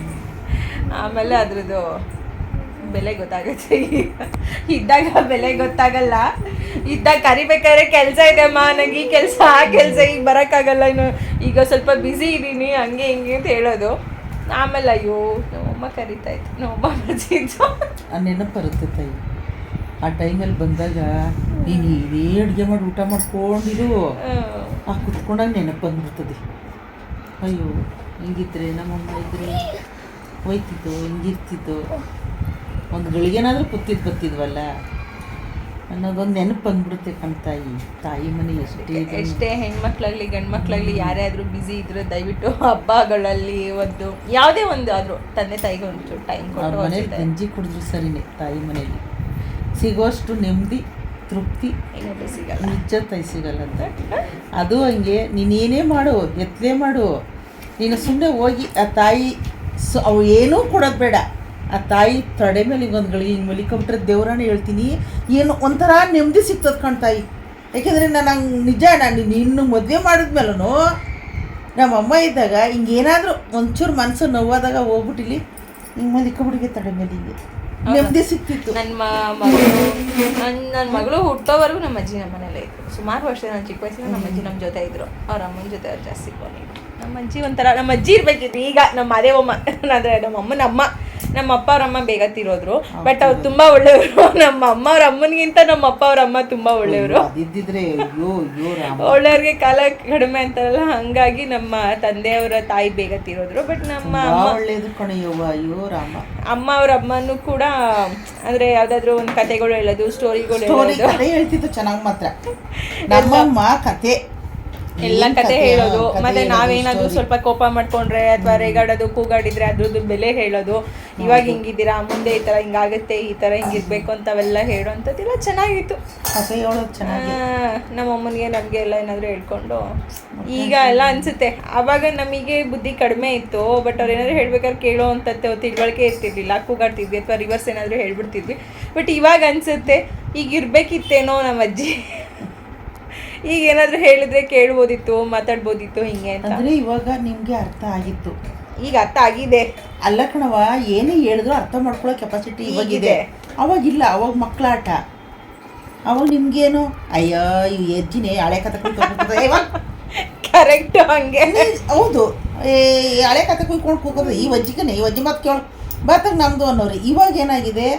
ಆಮೇಲೆ ಅದ್ರದ್ದು ಬೆಲೆ ಗೊತ್ತಾಗುತ್ತೆ. ಇದ್ದಾಗ ಬೆಲೆ ಗೊತ್ತಾಗಲ್ಲ. ಇದ್ದಾಗ ಕರಿಬೇಕಾದ್ರೆ ಕೆಲಸ ಇದೆ ಅಮ್ಮ. ನನಗೆ ಈ ಕೆಲಸ, ಆ ಕೆಲಸ, ಈಗ ಬರೋಕ್ಕಾಗಲ್ಲ ಇನ್ನು. ಈಗ ಸ್ವಲ್ಪ ಬ್ಯುಸಿ ಇದ್ದೀನಿ ಹಂಗೆ ಹಿಂಗೆ ಅಂತ ಹೇಳೋದು. ಆಮೇಲೆ ಅಯ್ಯೋ ನಮ್ಮಮ್ಮ ಕರಿತಾ ಇತ್ತು ನಮ್ಮಮ್ಮ ಆ ನೆನಪು ಬರುತ್ತೆ ತಾಯಿ. ಆ ಟೈಮಲ್ಲಿ ಬಂದಾಗ ನೀನು ಇದೇ ಅಡುಗೆ ಮಾಡಿ ಊಟ ಮಾಡ್ಕೊಂಡಿರು. ಆ ಕುತ್ಕೊಂಡಾಗ ನೆನಪು ಬಂದ್ಬಿಡ್ತದೆ ಅಯ್ಯೋ ಹಿಂಗಿದ್ರೆ ನಮ್ಮಮ್ಮ ಇದ್ರೆ ಹೋಯ್ತಿದ್ದು ಹಿಂಗಿರ್ತಿದ್ದು ಒಂದು ಗಳಿಗೆನಾದರೂ ಕುತ್ತಿದ್ದು ಬತ್ತಿದ್ವಲ್ಲ ಅನ್ನೋದೊಂದು ನೆನಪು ಬಂದ್ಬಿಡುತ್ತೆ ಕಣ್ ತಾಯಿ ತಾಯಿ ಮನೆ ಎಷ್ಟೇ. ಎಷ್ಟೇ ಹೆಣ್ಮಕ್ಳಾಗ್ಲಿ ಗಂಡ್ಮಕ್ಳಾಗ್ಲಿ ಯಾರೇ ಆದರೂ ಬ್ಯುಸಿ ಇದ್ರೆ ದಯವಿಟ್ಟು ಹಬ್ಬಗಳಲ್ಲಿ ಒಂದು ಯಾವುದೇ ಒಂದು ಆದರೂ ತಂದೆ ತಾಯಿಗೆ ಒಂದು ಟೈಮ್ ಕೊಟ್ಟು ಮನೇಲಿ. ಗಂಜಿ ಕುಡಿದ್ರು ಸರಿನೇ ತಾಯಿ ಮನೇಲಿ ಸಿಗೋಷ್ಟು ನೆಮ್ಮದಿ ತೃಪ್ತಿ ನಿಜ ತಾಯಿ ಸಿಗಲ್ಲ ಅಂತ ಅದು ಹಂಗೆ ನೀನೇನೇ ಮಾಡು ಎತ್ತಲೇ ಮಾಡು. ನೀನು ಸುಮ್ಮನೆ ಹೋಗಿ ಆ ತಾಯಿ ಸೊ ಅವು ಏನೂ ಕೊಡೋದು ಬೇಡ. ಆ ತಾಯಿ ತಡೆ ಮೇಲೆ ಹಿಂಗೊಂದು ಗಳಿಗೆ ಹಿಂಗೆ ಮಲಿಕೊಂಬಿಟ್ರೆ ದೇವ್ರಾಣೆ ಹೇಳ್ತೀನಿ. ಏನು ಒಂಥರ ನೆಮ್ಮದಿ ಸಿಗ್ತದೆ ಕಣ್ ತಾಯಿ. ಯಾಕೆಂದರೆ ನಾನು ಹಂಗೆ ನಿಜ ನಾನು ನಿನ್ನ ಮದುವೆ ಮಾಡಿದ್ಮೇಲೂ ನಮ್ಮ ಅಮ್ಮ ಇದ್ದಾಗ ಹಿಂಗೇನಾದರೂ ಒಂಚೂರು ಮನಸ್ಸು ನೋವಾದಾಗ ಹೋಗ್ಬಿಟ್ಟಿಲಿ ಹಿಂಗೆ ಮಲಿಕೊಂಬಿಟ್ಟಿಗೆ ತಡೆ ಮೇಲೆ ಹಿಂಗೆ. ನೆಮ್ಮದಿ ಸಿಕ್ತಿತ್ತು ನನ್ನ ಮಗಳು ನನ್ನ ನನ್ನ ಮಗಳು ಹುಟ್ಟೋವರೆಗೂ ನಮ್ಮ ಅಜ್ಜಿ ನಮ್ಮ ಮನೇಲೇ ಇದ್ರು. ಸುಮಾರು ವರ್ಷ ನಾನು ಚಿಕ್ಕ ವಯಸ್ಸಿನ ನಮ್ಮ ಅಜ್ಜಿ ನಮ್ಮ ಜೊತೆ ಇದ್ರು. ಅವ್ರ ಅಮ್ಮನ ಜೊತೆ ಅವ್ರು ಜಾಸ್ತಿ ಬಂದಿದ್ರು ನಮ್ಮ ಅಜ್ಜಿ ಒಂಥರ ನಮ್ಮ ಅಜ್ಜಿ ಇರ್ಬೇಕಿತ್ತು ಈಗ ನಮ್ಮ ಅಮ್ಮ ಅಂದರೆ ನಮ್ಮ ಅಮ್ಮನ ಅಮ್ಮ ನಮ್ಮ ಅಪ್ಪ ಅವ್ರ ಅಮ್ಮ ಬೇಗ ತೀರೋದ್ರು ಬಟ್ ಅವ್ರು ತುಂಬಾ ಒಳ್ಳೆಯವರು. ನಮ್ಮ ಅಮ್ಮ ಅವ್ರ ಅಮ್ಮನಿಗಿಂತ ನಮ್ಮ ಅಪ್ಪ ಅವ್ರ ಅಮ್ಮ ತುಂಬಾ ಒಳ್ಳೆಯವರು. ಒಳ್ಳೆಯವ್ರಿಗೆ ಕಾಲ ಕಡಿಮೆ ಅಂತಾರಲ್ಲ ಹಂಗಾಗಿ ನಮ್ಮ ತಂದೆಯವರ ತಾಯಿ ಬೇಗ ತೀರೋದ್ರು ಬಟ್ ನಮ್ಮ ಅಮ್ಮ ಒಳ್ಳೇದು ಕಣಯ್ಯವ್ವ ಅಯ್ಯೋ ರಾಮ. ಅಮ್ಮ ಅವ್ರ ಅಮ್ಮನೂ ಕೂಡ ಅಂದ್ರೆ ಯಾವ್ದಾದ್ರು ಒಂದು ಕತೆಗಳು ಹೇಳೋದು ಸ್ಟೋರಿಗಳು ಸ್ಟೋರಿ ಹೇಳೋದು. ಹೇಳ್ತಿತ್ತು ಚೆನ್ನಾಗಿ ಮಾತ್ರ. ನಮ್ಮಮ್ಮ ಕತೆ. ಎಲ್ಲ ಕತೆ ಹೇಳೋದು. ಮತ್ತೆ ನಾವೇನಾದ್ರೂ ಸ್ವಲ್ಪ ಕೋಪ ಮಾಡ್ಕೊಂಡ್ರೆ ಅಥವಾ ರೇಗಾಡೋದು ಕೂಗಾಡಿದ್ರೆ ಅದ್ರದ್ದು ಬೆಲೆ ಹೇಳೋದು. ಇವಾಗ ಹಿಂಗಿದ್ದೀರಾ ಮುಂದೆ ಈ ತರ ಹಿಂಗಾಗುತ್ತೆ ಈ ತರ ಹಿಂಗಿರ್ಬೇಕು ಅಂತವೆಲ್ಲ ಹೇಳೋಂಥದ್ದೆಲ್ಲ ಚೆನ್ನಾಗಿತ್ತು. ಕತೆ ಹೇಳೋದು ಚೆನ್ನಾಗಿ. ನಮ್ಮ ಅಮ್ಮನಿಗೆ ನಮಗೆ ಎಲ್ಲ ಏನಾದರೂ ಹೇಳ್ಕೊಂಡು. ಈಗ ಎಲ್ಲ ಅನ್ಸುತ್ತೆ. ಆವಾಗ ನಮಗೆ ಬುದ್ಧಿ ಕಡಿಮೆ ಇತ್ತು ಬಟ್ ಅವ್ರು ಏನಾದ್ರು ಹೇಳ್ಬೇಕಾದ್ರೆ ಕೇಳೋ ಅಂಥದ್ದು ತಿಳುವಳಿಕೆ ಇರ್ತಿರ್ಲಿಲ್ಲ. ಕೂಗಾಡ್ತಿದ್ವಿ ಅಥವಾ ರಿವರ್ಸ್ ಏನಾದರೂ ಹೇಳ್ಬಿಡ್ತಿದ್ವಿ. ಬಟ್ ಇವಾಗ ಅನ್ಸುತ್ತೆ ಈಗ ಇರ್ಬೇಕಿತ್ತೇನೋ ನಮ್ಮ ಅಜ್ಜಿ. ಈಗ ಏನಾದರೂ ಹೇಳಿದ್ರೆ ಕೇಳ್ಬೋದಿತ್ತು ಮಾತಾಡ್ಬೋದಿತ್ತು ಹಿಂಗೆ ಅಂತ. ಅಂದ್ರೆ ಇವಾಗ ನಿಮ್ಗೆ ಅರ್ಥ ಆಗಿತ್ತು. ಈಗ ಅರ್ಥ ಆಗಿದೆ. ಅಲ್ಲ ಕಣವ ಏನೇ ಹೇಳಿದ್ರು ಅರ್ಥ ಮಾಡ್ಕೊಳ್ಳೋ ಕೆಪಾಸಿಟಿ ಇವಾಗಿದೆ ಅವಾಗ ಅವಾಗಿಲ್ಲ ಅವಾಗ ಮಕ್ಕಳಾಟ ಅವಾಗ ನಿಮ್ಗೇನು ಅಯ್ಯೋ ಈ ಎಜ್ಜಿನೇ ಹಳೆ ಕತೆ ಕರೆಕ್ಟ್ ಹಂಗೆ. ಹೌದು. ಏ ಹಳೆ ಕತೆ ಕುಯ್ಕೊಂಡು ಕೂಗೋದು ಈ ವಜ್ಜಿಗನೆ ಈ ವಜ್ಜಿ ಮತ್ತೆ ಕೇಳು. ಬರ್ತಾಗ ನಮ್ಮದು ಅನ್ನೋರು. ಇವಾಗ ಏನಾಗಿದೆ?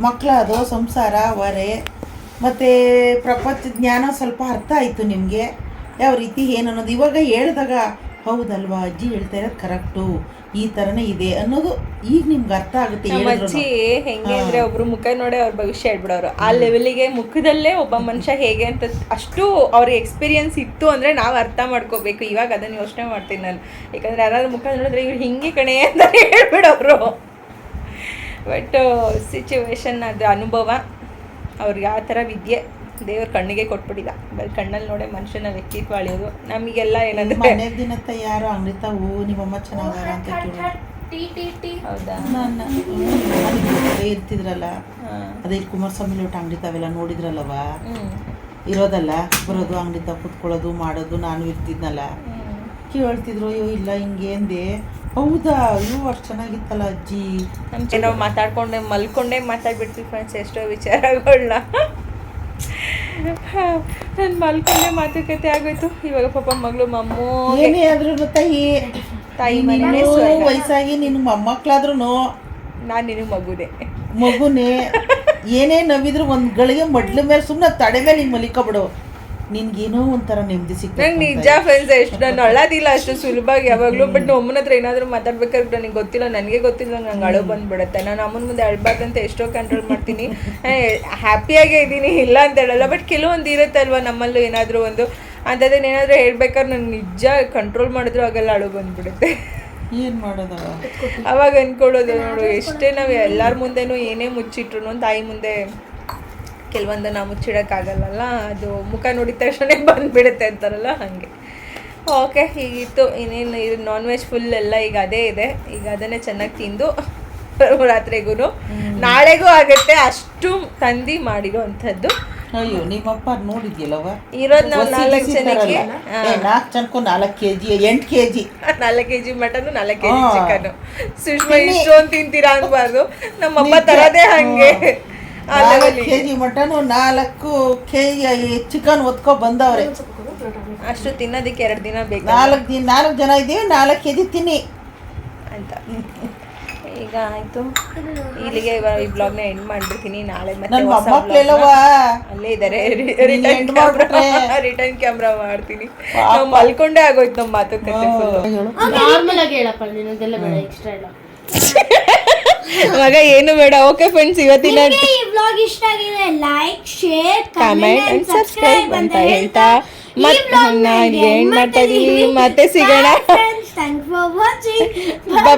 ಮಕ್ಕಳದು ಸಂಸಾರ ಹೊರೆ ಮತ್ತು ಪ್ರಪಂಚ ಜ್ಞಾನ ಸ್ವಲ್ಪ ಅರ್ಥ ಆಯಿತು ನಿಮಗೆ? ಯಾವ ರೀತಿ ಏನು ಅನ್ನೋದು? ಇವಾಗ ಹೇಳಿದಾಗ ಹೌದಲ್ವಾ? ಅಜ್ಜಿ ಹೇಳ್ತಾ ಇರೋದು ಕರೆಕ್ಟು ಈ ಥರನೇ ಇದೆ ಅನ್ನೋದು ಈಗ ನಿಮ್ಗೆ ಅರ್ಥ ಆಗುತ್ತೆ ಅಜ್ಜಿ ಹೆಂಗೆ ಅಂದರೆ ಒಬ್ರು ಮುಖ ನೋಡಿ ಅವ್ರ ಭವಿಷ್ಯ ಹೇಳ್ಬಿಡೋರು. ಆ ಲೆವೆಲಿಗೆ ಮುಖದಲ್ಲೇ ಒಬ್ಬ ಮನುಷ್ಯ ಹೇಗೆ ಅಂತ ಅಷ್ಟು ಅವ್ರಿಗೆ ಎಕ್ಸ್ಪೀರಿಯನ್ಸ್ ಇತ್ತು ಅಂದರೆ ನಾವು ಅರ್ಥ ಮಾಡ್ಕೋಬೇಕು. ಇವಾಗ ಅದನ್ನು ಯೋಚನೆ ಮಾಡ್ತೀನಿ ನಾನು. ಯಾಕಂದರೆ ಯಾರಾದ್ರೂ ಮುಖ ನೋಡಿದ್ರೆ ಇವ್ರು ಹಿಂಗೆ ಕಣೆ ಅಂತ ಹೇಳ್ಬಿಡೋರು. ಬಟ್ ಸಿಚುವೇಶನ್ ಅದು ಅನುಭವ. ಅವ್ರಿಗೆ ಆ ಥರ ವಿದ್ಯೆ ದೇವ್ರ ಕಣ್ಣಿಗೆ ಕೊಟ್ಬಿಟ್ಟಿಲ್ಲ ಬರೀ ಕಣ್ಣಲ್ಲಿ ನೋಡೇ ಮನುಷ್ಯನ ವ್ಯಕ್ತಿತ್ವ ಅಳಿಯೋದು ನಮಗೆಲ್ಲ ಏನಂದ್ರೆ ಮನೆ ದಿನತ್ತ ಯಾರು ಅಂಗಡಿ ತಾವು ನಿಮ್ಮಮ್ಮ ಚೆನ್ನಾಗಾರ ಅಂತ ಕೇಳಿ ಟೀ ಟೀ ಟೀ ಹೌದಾ ಇರ್ತಿದ್ರಲ್ಲ ಅದೇ ಕುಮಾರಸ್ವಾಮಿ ಲೋಟ ಅಂಗಡಿ ತಾವೆಲ್ಲ ನೋಡಿದ್ರಲ್ಲವ ಇರೋದಲ್ಲ ಬರೋದು ಅಂಗಡಿ ತಾ ಕುತ್ಕೊಳ್ಳೋದು ಮಾಡೋದು ನಾನು ಇರ್ತಿದ್ನಲ್ಲ ಕೇಳ್ತಿದ್ರು ಅಯ್ಯೋ ಇಲ್ಲ ಹಿಂಗೆ ಅಂದೆ ಹೌದಾ? ಅಯ್ಯೋ ಅಷ್ಟು ಚೆನ್ನಾಗಿತ್ತಲ್ಲ ಅಜ್ಜಿ. ಏನೋ ನಾವು ಮಾತಾಡ್ಕೊಂಡೆ ಮಲ್ಕೊಂಡೆ ಮಾತಾಡ್ಬಿಡ್ತೀವಿ ಫ್ರೆಂಡ್ಸ್ ಎಷ್ಟೋ ವಿಚಾರಗಳನ್ನ ನಾನು ಮಲ್ಕೊಂಡೆ ಮಾತುಕತೆ ಆಗೋಯ್ತು. ಇವಾಗ ಪಾಪ ಮಗಳು ಮಮ್ಮು ಏನೇ ಆದ್ರೂ ತಾಯಿ. ತಾಯಿ ಮನೆ. ವಯಸ್ಸಾಗಿ ನಿನ್ನ ಮೊಮ್ಮಕ್ಳಾದ್ರೂ ನಾನು ನಿನಗೆ ಮಗುನೇ. ಮಗುನೇ. ಏನೇ ನವಿದ್ರು ಒಂದ್ ಗಳಿಗೆ ಮಡ್ಲ ಮೇಲೆ ಸುಮ್ಮನೆ ತಡೆ ಮೇಲೆ ನೀನು ಮಲಿಕೊಬಿಡು ನಿನ್ಗೇನೋ ಒಂಥರ ನೆಮ್ಮದಿ ಸಿಗ್ತದೆ ನಂಗೆ ನಿಜ ಫ್ರೆಂಡ್ಸ್ ಎಷ್ಟು ನಾನು ಅಳೋದಿಲ್ಲ ಅಷ್ಟು ಸುಲಭವಾಗಿ ಯಾವಾಗಲೂ ಬಟ್ ಅಮ್ಮನ ಹತ್ರ ಏನಾದರೂ ಮಾತಾಡ್ಬೇಕಾದ್ರೆ ನನಗೆ ಗೊತ್ತಿಲ್ಲ ನನಗೆ ಗೊತ್ತಿಲ್ಲ ನಂಗೆ ಅಳು ಬಂದ್ಬಿಡುತ್ತೆ. ನಾನು ಅಮ್ಮನ ಮುಂದೆ ಅಳ್ಬಾರ್ದಂತ ಎಷ್ಟೋ ಕಂಟ್ರೋಲ್ ಮಾಡ್ತೀನಿ. ಹ್ಯಾಪಿಯಾಗೇ ಇದ್ದೀನಿ ಇಲ್ಲ ಅಂತ ಹೇಳಲ್ಲ ಬಟ್ ಕೆಲವೊಂದು ಇರುತ್ತಲ್ವ ನಮ್ಮಲ್ಲೂ ಏನಾದರೂ ಒಂದು. ಅಂಥದ್ದನ್ನ ಏನಾದರೂ ಹೇಳ್ಬೇಕಾದ್ರೆ ನಾನು ನಿಜ ಕಂಟ್ರೋಲ್ ಮಾಡಿದ್ರು ಆಗೆಲ್ಲ ಅಳು ಬಂದ್ಬಿಡುತ್ತೆ. ಏನು ಮಾಡೋದು ಅವಾಗ ಅನ್ಕೊಳ್ಳೋದು ನೋಡು ಎಷ್ಟೇ ನಾವು ಎಲ್ಲರ ಮುಂದೆನೂ ಏನೇ ಮುಚ್ಚಿಟ್ರು ತಾಯಿ ಮುಂದೆ ಕೆಲವೊಂದು ನಾವು ಮುಚ್ಚಿಡೋಕ್ಕಾಗಲ್ಲಲ್ಲ? ಅದು ಮುಖ ನೋಡಿದ ತಕ್ಷಣ ಬಂದುಬಿಡುತ್ತೆ ಅಂತಾರಲ್ಲ? ಹಾಗೆ. ಓಕೆ ಹೀಗಿತ್ತು. ಇನ್ನೇನು ಇದು ನಾನ್ ವೆಜ್ ಫುಲ್ ಎಲ್ಲ ಈಗ ಅದೇ ಇದೆ. ಈಗ ಅದನ್ನೇ ಚೆನ್ನಾಗಿ ತಿಂದು ರಾತ್ರಿಗೂ ನಾಳೆಗೂ ಆಗುತ್ತೆ ಅಷ್ಟು ತಂದು ಮಾಡಿರೋ ಅಂಥದ್ದು. ಅಯ್ಯೋ ನಿಮ್ಮಪ್ಪ ನೋಡಿದ್ಯಲ್ಲವ ಇರೋದು ನಾವು ನಾಲ್ಕು ಜನಕ್ಕೆ. ನಾಲ್ಕು ಜನಕ್ಕೂ ನಾಲ್ಕು ಕೆ ಜಿ ಎಂಟು ಕೆ ಜಿ ನಾಲ್ಕು ಕೆ ಜಿ ಮಟನು ನಾಲ್ಕು ಕೆ ಜಿ ಚಿಕನು ಸುಷ್ಮಾ ಇಷ್ಟೊಂದು ತಿಂತೀರಾ ಅನ್ಬಾರ್ದು. ನಮ್ಮಪ್ಪ ತರದೇ ಹಂಗೆ. ಕೆ ಗೆ. ಜಿ ಮಟನು ನಾಲ್ಕು ಕೆ ಜಿ ಚಿಕನ್ ಒತ್ಕೊ ಬಂದವ್ರೆ. ಅಷ್ಟು ತಿನ್ನೋದಕ್ಕೆ ಎರಡು ದಿನ ಬೇಕು. ನಾಲ್ಕು ದಿನ ನಾಲ್ಕು ಜನ ಇದ್ದೀವಿ ನಾಲ್ಕು ಕೆಜಿ ತಿನ್ನಿ. ಅಂತ. ಈಗ ಆಯ್ತು. ಇಲ್ಲಿಗೆ ಇವಾಗ ಈ ಬ್ಲಾಗ್ನ ಎಂಡ್ ಮಾಡ್ಬಿಡ್ತೀನಿ. ನಾಳೆ ಮತ್ತೆ ಅಲ್ಲೇ ಇದ್ದಾರೆ. ರಿಟರ್ನ್ end ರಿಟರ್ನ್ ಕ್ಯಾಮ್ರಾ ಮಾಡ್ತೀನಿ. ನಾವು ಮಲ್ಕೊಂಡೇ ಆಗೋಯ್ತು ನಮ್ಮ ಮಾತುಕತೆ. ನಾರ್ಮಲ್ ಆಗಿ ಹೇಳಪ್ಪ ನಿನ್ನದೆಲ್ಲ ಬೇಡ ಎಕ್ಸ್ಟ್ರಾ ಇಲ್ಲ ಇವಾಗ ಏನು ಬೇಡ. ಓಕೆ ಫ್ರೆಂಡ್ಸ್ ಇವತ್ತಿನ ಬ್ಲಾಗ್ ಈ ವ್ಲಾಗ್ ಇಷ್ಟ ಆಗಿದೆ like share comment and subscribe ಅಂತ ಹೇಳ್ತಾ ಮತ್ತೆ ನಾನು ಏನ್ ಮಾಡ್ತಾ ಇದೀನಿ ಮತ್ತೆ ಸಿಗೋಣ. ಥ್ಯಾಂಕ್ ಫಾರ್ ವಾಚಿಂಗ್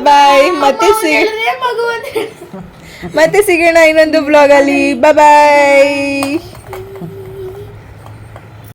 ಬಾಯ್ ಮತ್ತೆ ಸಿಗೋಣ ಮಗು ಮತ್ತೆ ಸಿಗೋಣ ಇನ್ನೊಂದು ಬ್ಲಾಗ್ ಅಲ್ಲಿ. ಬಾಯ್